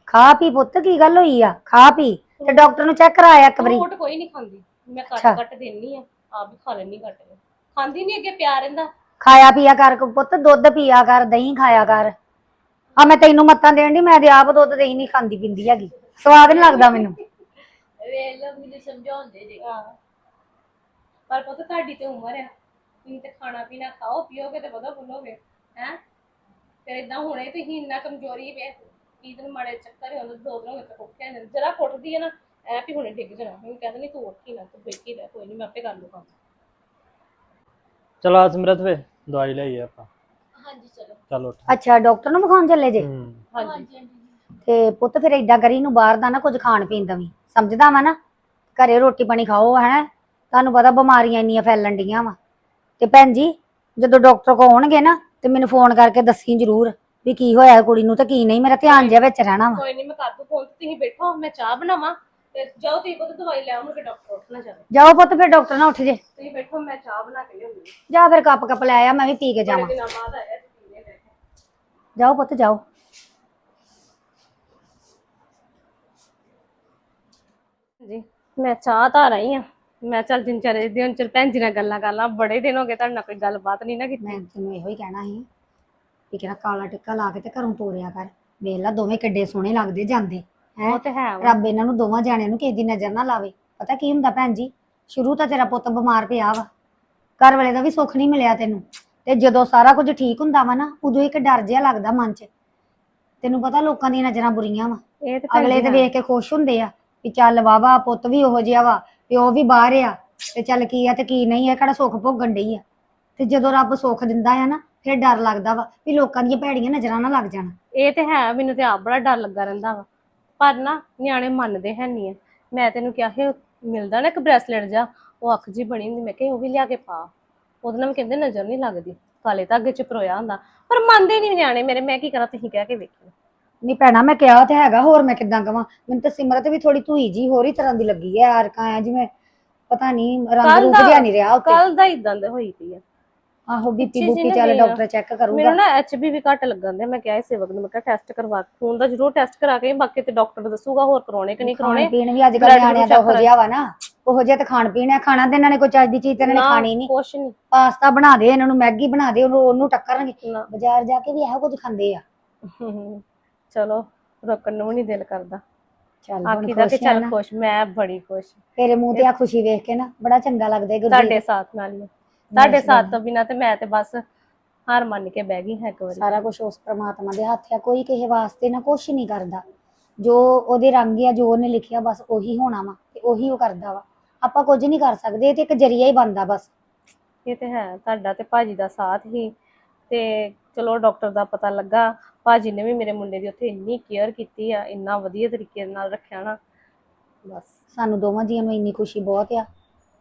ਖਾ ਪੀ ਪੁੱਤ ਕੀ ਗੱਲ ਹੋਈ ਆ? ਖਾ ਪੀ ਤੇ ਡਾਕਟਰ ਨੂੰ ਚੈੱਕ ਕਰਾਇਆ ਇੱਕ ਵਾਰੀ। ਫਰੂਟ ਕੋਈ ਨਹੀਂ ਖਾਂਦੀ। ਮੈਂ ਅੱਛਾ। ਕੱਟ ਕੱਟ ਦੇਣੀ ਆ ਆਪ ਵੀ ਖਾ ਲੈਣੀ ਕੱਟ ਕੇ ਖਾਂਦੀ ਨਹੀਂ ਅੱਗੇ ਪਿਆ ਰਹਿੰਦਾ। ਖਾਇਆ ਪੀਆ ਕਰ ਪੁੱਤ ਦੁੱਧ ਪੀਆ ਕਰ ਦਹੀਂ ਖਾਇਆ ਕਰ। ਆ ਮੈਂ ਤੈਨੂੰ ਮੱਤਾਂ ਦੇਣ ਦੀ ਮੈਂ ਤੇ ਆਪ ਦੁੱਧ ਦਹੀਂ ਨਹੀਂ ਖਾਂਦੀ ਪਿੰਦੀ ਹੈਗੀ। ਸਵਾਦ ਨਹੀਂ ਲੱਗਦਾ ਮੈਨੂੰ। ਵੇਖ ਲਓ ਮੈਨੂੰ ਸਮਝਾਉਂਦੇ ਜੇ। ਹਾਂ। ਪਰ ਪੁੱਤ ਤੁਹਾਡੀ ਤੇ ਉਮਰ ਆ। ਤੁਸੀਂ ਤੇ ਖਾਣਾ ਪੀਣਾ ਖਾਓ ਪੀਓਗੇ ਤੇ ਵਧੋ ਫੁੱਲੋਗੇ ਹੈ? ਫਿਰ ਇਦਾਂ ਹੁਣੇ ਤੁਸੀਂ ਇੰਨਾ ਕਮਜ਼ੋਰੀ ਵੇ ਕੀ ਦਿਨ ਮਾੜੇ ਚੱਕਰ ਹੀ ਹੁੰਦੇ ਦੋ ਦਿਨ ਹੋ ਗਏ ਤਾਂ ਉੱਠਿਆ ਨਹੀਂ ਜਰਾ ਉੱਠਦੀ ਹੈ ਨਾ ਐ ਵੀ ਹੁਣੇ ਡਿੱਗ ਜਾਣਾ। ਮੈਂ ਕਹਿੰਦਾ ਨਹੀਂ ਤੂੰ ਉੱਠੀ ਨਾ ਤੂੰ ਬੈਠੀ ਰਹਿ ਕੋਈ ਨਹੀਂ ਮੈਂ ਆਪੇ ਕਰ ਲੂਗਾ ਚਲੋ ਆ ਸਿਮਰਤ ਵੇ ਦਵਾਈ ਲਈਏ ਆਪਾਂ। ਹਾਂਜੀ ਚਲੋ। ਚੱਲ ਉੱਠ। ਅੱਛਾ ਡਾਕਟਰ ਨੂੰ ਵਿਖਾਉਣ ਚੱਲੇ ਜੇ? ਹੂੰ। ਹਾਂਜੀ। ਹਾਂਜੀ ਆਂਟੀ ਜੀ ਤੇ ਪੁੱਤ ਫਿਰ ਏਦਾਂ ਕਰੀ ਨੂੰ ਬਾਹਰ ਦਾ ਨਾ ਕੁਝ ਖਾਣ ਪੀਣ ਦਾ ਵੀ। ਸਮਝਦਾ ਵਾ ਨਾ? ਘਰੇ ਰੋਟੀ ਪਾਣੀ ਖਾਓ ਹੈ? ਤੁਹਾਨੂੰ ਪਤਾ ਬਿਮਾਰੀਆਂ ਇੰਨੀਆਂ ਫੈਲਣ ਡੀਆਂ ਵਾ। ਤੇ ਭੈਣ ਜੀ ਜਦੋਂ ਡਾਕਟਰ ਕੋ ਆਉਣਗੇ ਨਾ ਤੇ ਮੈਨੂੰ ਫੋਨ ਕਰਕੇ ਦੱਸੀ ਜ਼ਰੂਰ ਵੀ ਕੀ ਹੋਇਆ ਕੁੜੀ ਨੂੰ ਤੇ ਕੀ ਨਹੀਂ ਮੇਰਾ ਧਿਆਨ ਜਿਹਾ ਵਿੱਚ ਰਹਿਣਾ ਵਾ। ਕੋਈ ਨਹੀਂ ਮੈਂ ਕਰ ਦੂ ਫੋਨ ਤੁਸੀਂ ਬੈਠੋ ਮੈਂ ਚਾਹ ਬਣਾਵਾਂ ਤੇ ਜਾਓ ਤੁਸੀਂ ਪੁੱਤ ਦਵਾਈ ਲੈ ਆਉਣਗੇ ਡਾਕਟਰ ਉੱਠ ਨਾ ਜਾਵੇ। ਜਾਓ ਪੁੱਤ ਫਿਰ ਡਾਕਟਰ ਨਾ ਉੱਠ ਜੇ। ਤੁਸੀਂ ਬੈਠੋ ਮੈਂ ਚਾਹ ਬਣਾ ਕੇ ਲਿਆਉਂਗੀ ਜਾ ਫਿਰ ਕੱਪ ਕੱਪ ਲੈ ਆ ਮੈਂ ਵੀ ਪੀ ਕੇ ਬੜੇ ਜਾਵਾਂ। ਦਿਨਾਂ ਬਾਅਦ ਆਇਆ ਤੇ ਪੀਣੇ ਬੈਠੇ ਜਾਓ ਪੁੱਤ ਜਾਓ। ਜੀ ਮੈਂ ਚਾਹ ਤਾਂ ਰਹੀ ਆ। ਮੈਂ ਚੱਲ ਦਿਨ ਚਾਰੇ ਦਿਨ ਚ ਭੈਣ ਜੀ ਨਾਲ ਗੱਲਾਂ ਕਰ ਲਾਂ ਬੜੇ ਦਿਨ ਹੋ ਗਏ ਤੁਹਾਡੇ ਨਾਲ ਕੋਈ ਗੱਲਬਾਤ ਨਹੀਂ ਨਾ ਕੀਤੀ। ਮੈਂ ਤੈਨੂੰ ਇਹੋ ਹੀ ਕਹਿਣਾ ਸੀ ਠੀਕ ਹੈ ਨਾ ਕਾਲਾ ਟਿੱਕਾ ਲਾ ਕੇ ਤੇ ਘਰੋਂ ਤੋਰਿਆ ਕਰ। ਵੇਖ ਲੈ ਦੋਵੇਂ ਕਿੱਡੇ ਸੋਹਣੇ ਲੱਗਦੇ ਜਾਂਦੇ ਹੈਂ? ਉਹ ਤੇ ਹੈ ਵਾ। ਰੱਬ ਇਹਨਾਂ ਨੂੰ ਦੋਵਾਂ ਜਾਣਿਆਂ ਨੂੰ ਕਿਸੇ ਦੀ ਨਜ਼ਰ ਨਾ ਲਾਵੇ। ਪਤਾ ਕੀ ਹੁੰਦਾ ਭੈਣ ਜੀ? ਸ਼ੁਰੂ ਤਾਂ ਤੇਰਾ ਪੁੱਤ ਬਿਮਾਰ ਪਿਆ ਵਾ। ਘਰ ਵਾਲੇ ਦਾ ਵੀ ਸੁੱਖ ਨਹੀਂ ਮਿਲਿਆ ਤੈਨੂੰ। ਤੇ ਜਦੋਂ ਸਾਰਾ ਕੁਝ ਠੀਕ ਹੁੰਦਾ ਵਾ ਨਾ ਉਦੋਂ ਇੱਕ ਡਰ ਜਿਹਾ ਲੱਗਦਾ ਮਨ 'ਚ। ਤੈਨੂੰ ਪਤਾ ਲੋਕਾਂ ਦੀਆਂ ਨਜ਼ਰਾਂ ਬੁਰੀਆਂ ਵਾ। ਇਹ ਤੇ ਭੈਣ ਅਗਲੇ ਜੀ ਤੇ ਹੈ। ਵੇਖ ਕੇ ਖੁਸ਼ ਹੁੰਦੇ ਆ ਵੀ ਚੱਲ ਵਾਵਾ ਪੁੱਤ ਵੀ ਉਹੋ ਜਿਹਾ ਵਾ। ਉਹ ਵੀ ਬਾਹਰ ਆ ਤੇ ਚੱਲ ਕੀ ਆ ਤੇ ਕੀ ਨਹੀਂ ਆ, ਕਿਹੜਾ ਸੁੱਖ ਭੋਗਣ ਡਈ ਆ। ਤੇ ਜਦੋਂ ਰੱਬ ਸੁੱਖ ਦਿੰਦਾ ਆ ਨਾ, ਫਿਰ ਡਰ ਲੱਗਦਾ ਵਾ ਵੀ ਲੋਕਾਂ ਦੀਆਂ ਭੈੜੀਆਂ ਨਜ਼ਰਾਂ ਨਾ ਲੱਗ ਜਾਣ। ਇਹ ਤੇ ਹੈ, ਮੈਨੂੰ ਤੇ ਆਪ ਬੜਾ ਡਰ ਲੱਗਾ ਰਹਿੰਦਾ ਵਾ। ਪਰ ਨਾ, ਨਿਆਣੇ ਮੰਨਦੇ ਹੈ ਨਹੀਂ ਆ। ਮੈਂ ਤੈਨੂੰ ਕਿਹਾ ਸੀ, ਮਿਲਦਾ ਨਾ ਇੱਕ ਬ੍ਰੈਸਲੇਟ ਜਾ ਉਹ ਅੱਖ ਜੀ ਬਣੀ ਹੁੰਦੀ, ਮੈਂ ਕਿਹਾ ਉਹ ਵੀ ਲਿਆ ਕੇ ਪਾ। ਉਹਦੇ ਨਾਲ ਵੀ ਕਹਿੰਦੇ ਨਜ਼ਰ ਨਹੀਂ ਲੱਗਦੀ, ਕਾਲੇ ਧਾਗੇ ਚ ਪਰੋਇਆ ਹੁੰਦਾ। ਪਰ ਮੰਨਦੇ ਨਹੀਂ ਨਿਆਣੇ ਮੇਰੇ, ਮੈਂ ਕੀ ਕਰਾਂ, ਤੁਸੀਂ ਕਹਿ ਕੇ ਵੇਖਿਓ ਨਹੀਂ ਭੈਣਾ ਮੈਂ ਕਿਹਾ ਤੇ ਹੈਗਾ ਹੋਰ ਮੈਂ ਕਿੱਦਾਂ ਕਵਾਂ? ਮੈਨੂੰ ਤਾਂ ਸਿਮਰਤ ਵੀ ਥੋੜੀ ਧੂਈ ਜੀ ਹੋਰ ਹੀ ਤਰ੍ਹਾਂ ਦੀ ਲੱਗੀ ਐ ਆਰਕਾਂ ਆ ਜਿਵੇਂ ਪਤਾ ਨਹੀਂ ਰੰਗ ਰੂਪ ਜਿਹਾ ਨਹੀਂ ਰਿਹਾ ਉੱਤੇ। ਕੱਲ ਦਾ ਇਦਾਂ ਦੇ ਹੋਈ ਪਈ ਆ ਆਹੋ ਬੀਪੀ ਬੂਪੀ ਚੱਲ ਡਾਕਟਰ ਚੈੱਕ ਕਰੂਗਾ। ਮੈਨੂੰ ਨਾ ਐਚਬੀ ਵੀ ਘੱਟ ਲੱਗਣ ਦੇ ਮੈਂ ਕਿਹਾ ਸੀ ਸੇਵਕ ਨੂੰ ਮੈਂ ਕਿਹਾ ਟੈਸਟ ਕਰਵਾ ਖੂਨ ਦਾ ਜ਼ਰੂਰ ਟੈਸਟ ਕਰਾ ਕੇ ਬਾਕੀ ਤੇ ਡਾਕਟਰ ਦੱਸੂਗਾ ਹੋਰ ਕਰਾਉਣੇ ਕਿ ਨਹੀਂ ਖਾਣ ਕਰਾਉਣੇ। ਪੀਣ ਵੀ ਅੱਜ ਕੱਲ blood ਨਿਆਣਿਆਂ ਦਾ ਉਹੋ ਜਿਹਾ ਵਾ ਨਾ ਉਹੋ ਜਿਹਾ ਤਾਂ ਖਾਣ ਪੀਣ ਆ ਖਾਣਾ ਤੇ ਇਹਨਾਂ ਨੇ ਕੋਈ ਚੱਜ ਦੀ ਚੀਜ਼ ਤੇ ਇਹਨਾਂ ਨੇ ਖਾਣੀ ਨਹੀਂ ਕੁਛ ਨਹੀਂ ਪਾਸਤਾ ਬਣਾ ਦੇ ਇਹਨਾਂ ਨੂੰ ਮੈਗੀ ਬਣਾ ਦੇ ਉਹਨੂੰ ਉਹਨੂੰ ਟੱਕਰਨਗੇ। ਨਾ। ਬਾਜ਼ਾਰ ਜਾ ਕੇ ਵੀ ਇਹੋ ਕੁਝ ਖਾਂਦੇ ਆ। ਚਲੋ ਰੁਕਣ ਨੂੰ ਨਹੀਂ ਦਿਲ ਕਰਦਾ। ਚੱਲ ਹੁਣ ਕਿ ਖੁਸ਼ ਆ ਚੱਲ ਨਾ। ਖੁਸ਼ ਮੈਂ ਬੜੀ ਖੁਸ਼। ਤੇਰੇ ਮੂੰਹ ਤੇ ਆ ਖੁਸ਼ੀ ਵੇਖ ਕੇ ਨਾ ਬੜਾ ਚੰਗਾ ਲੱਗਦਾ ਈ ਤੁਹਾਡੇ ਸਾਥ ਨਾਲ ਹੀ। ਤੁਹਾਡੇ ਸਾਥ ਤੋਂ ਬਿਨਾ ਤੇ ਮੈਂ ਤੇ ਬਸ ਹਾਰ ਮੰਨ ਕੇ ਬਹਿ ਗਈ ਹਾਂ ਇੱਕ ਵਾਰੀ। ਸਾਰਾ ਕੁਝ ਉਸ ਪ੍ਰਮਾਤਮਾ ਦੇ ਹੱਥ ਆ ਕੋਈ ਕਿਸੇ ਵਾਸਤੇ ਨਾ ਕੁਝ ਨਹੀਂ ਕਰਦਾ। ਜੋ ਉਹਦੇ ਰੰਗ ਆ ਜੋ ਉਹਨੇ ਲਿਖਿਆ ਬਸ ਉਹੀ ਹੋਣਾ ਵਾ ਤੇ ਉਹੀ ਉਹ ਕਰਦਾ ਵਾ। ਆਪਾਂ ਕੁਝ ਨਹੀਂ ਕਰ ਸਕਦੇ ਇਹ ਤੇ ਇੱਕ ਜਰੀਆ ਹੀ ਬਣਦਾ ਬਸ। ਇਹ ਤੇ ਹੈ ਤੁਹਾਡਾ ਤੇ ਭਾਜੀ ਦਾ ਸਾਥ ਹੀ ਤੇ ਚਲੋ ਡਾਕਟਰ ਦਾ ਪਤਾ ਲੱਗਾ। ਭਾਜੀ ਨੇ ਵੀ ਮੇਰੇ ਮੁੰਡੇ ਦੀ ਉੱਥੇ ਇੰਨੀ ਕੇਅਰ ਕੀਤੀ ਆ ਇੰਨਾ ਵਧੀਆ ਤਰੀਕੇ ਨਾਲ ਰੱਖਿਆ ਨਾ ਬਸ। ਸਾਨੂੰ ਦੋਵਾਂ ਜੀਆਂ ਨੂੰ ਇੰਨੀ ਖੁਸ਼ੀ ਬਹੁਤ ਆ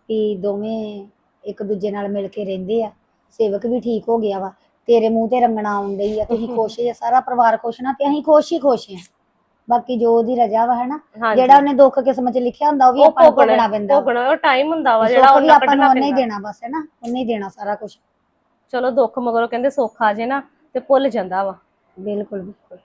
ਕਿ ਦੋਵੇਂ ਇੱਕ ਦੂਜੇ ਨਾਲ ਮਿਲ ਕੇ ਰਹਿੰਦੇ ਆ ਸੇਵਕ ਵੀ ਠੀਕ ਹੋ ਗਿਆ ਵਾ ਤੇਰੇ ਮੂੰਹ ਤੇ ਰੰਗਣਾ ਆਉਣ ਡਈ ਆ ਤੁਸੀਂ ਖੁਸ਼ ਆ ਸਾਰਾ ਪਰਿਵਾਰ ਖੁਸ਼ ਨਾ ਤੇ ਅਸੀਂ ਖੁਸ਼ ਹੀ ਖੁਸ਼ ਆ। ਬਾਕੀ ਜੋ ਉਹਦੀ ਰਜਾ ਵਾ ਹੈ ਨਾ ਹਾਂਜੀ। ਜਿਹੜਾ ਉਹਨੇ ਦੁੱਖ ਕਿਸਮਤ 'ਚ ਲਿਖਿਆ ਹੁੰਦਾ ਉਹ ਵੀ ਉਹ ਆਪਾਂ ਨੂੰ ਭੋਗਣਾ ਪੈਂਦਾ ਵਾ। ਭੋਗਣਾ ਉਹ ਟਾਈਮ ਹੁੰਦਾ ਵਾ ਜਿਹੜਾ ਸੁੱਖ ਵੀ ਉਹਨਾਂ ਆਪਾਂ ਨੂੰ ਕੱਢਣਾ ਉਹਨੇ ਹੀ ਪੈਂਦਾ। ਦੇਣਾ ਬਸ ਹੈ ਨਾ ਉਹਨੇ ਹੀ ਦੇਣਾ ਸਾਰਾ ਕੁਝ ਚਲੋ ਦੁੱਖ ਮਗਰੋਂ ਕਹਿੰਦੇ ਸੁੱਖ ਆ ਜੇ ਨਾ ਤੇ ਭੁੱਲ ਜਾਂਦਾ ਵਾ। ਬਿਲਕੁਲ ਬਿਲਕੁਲ।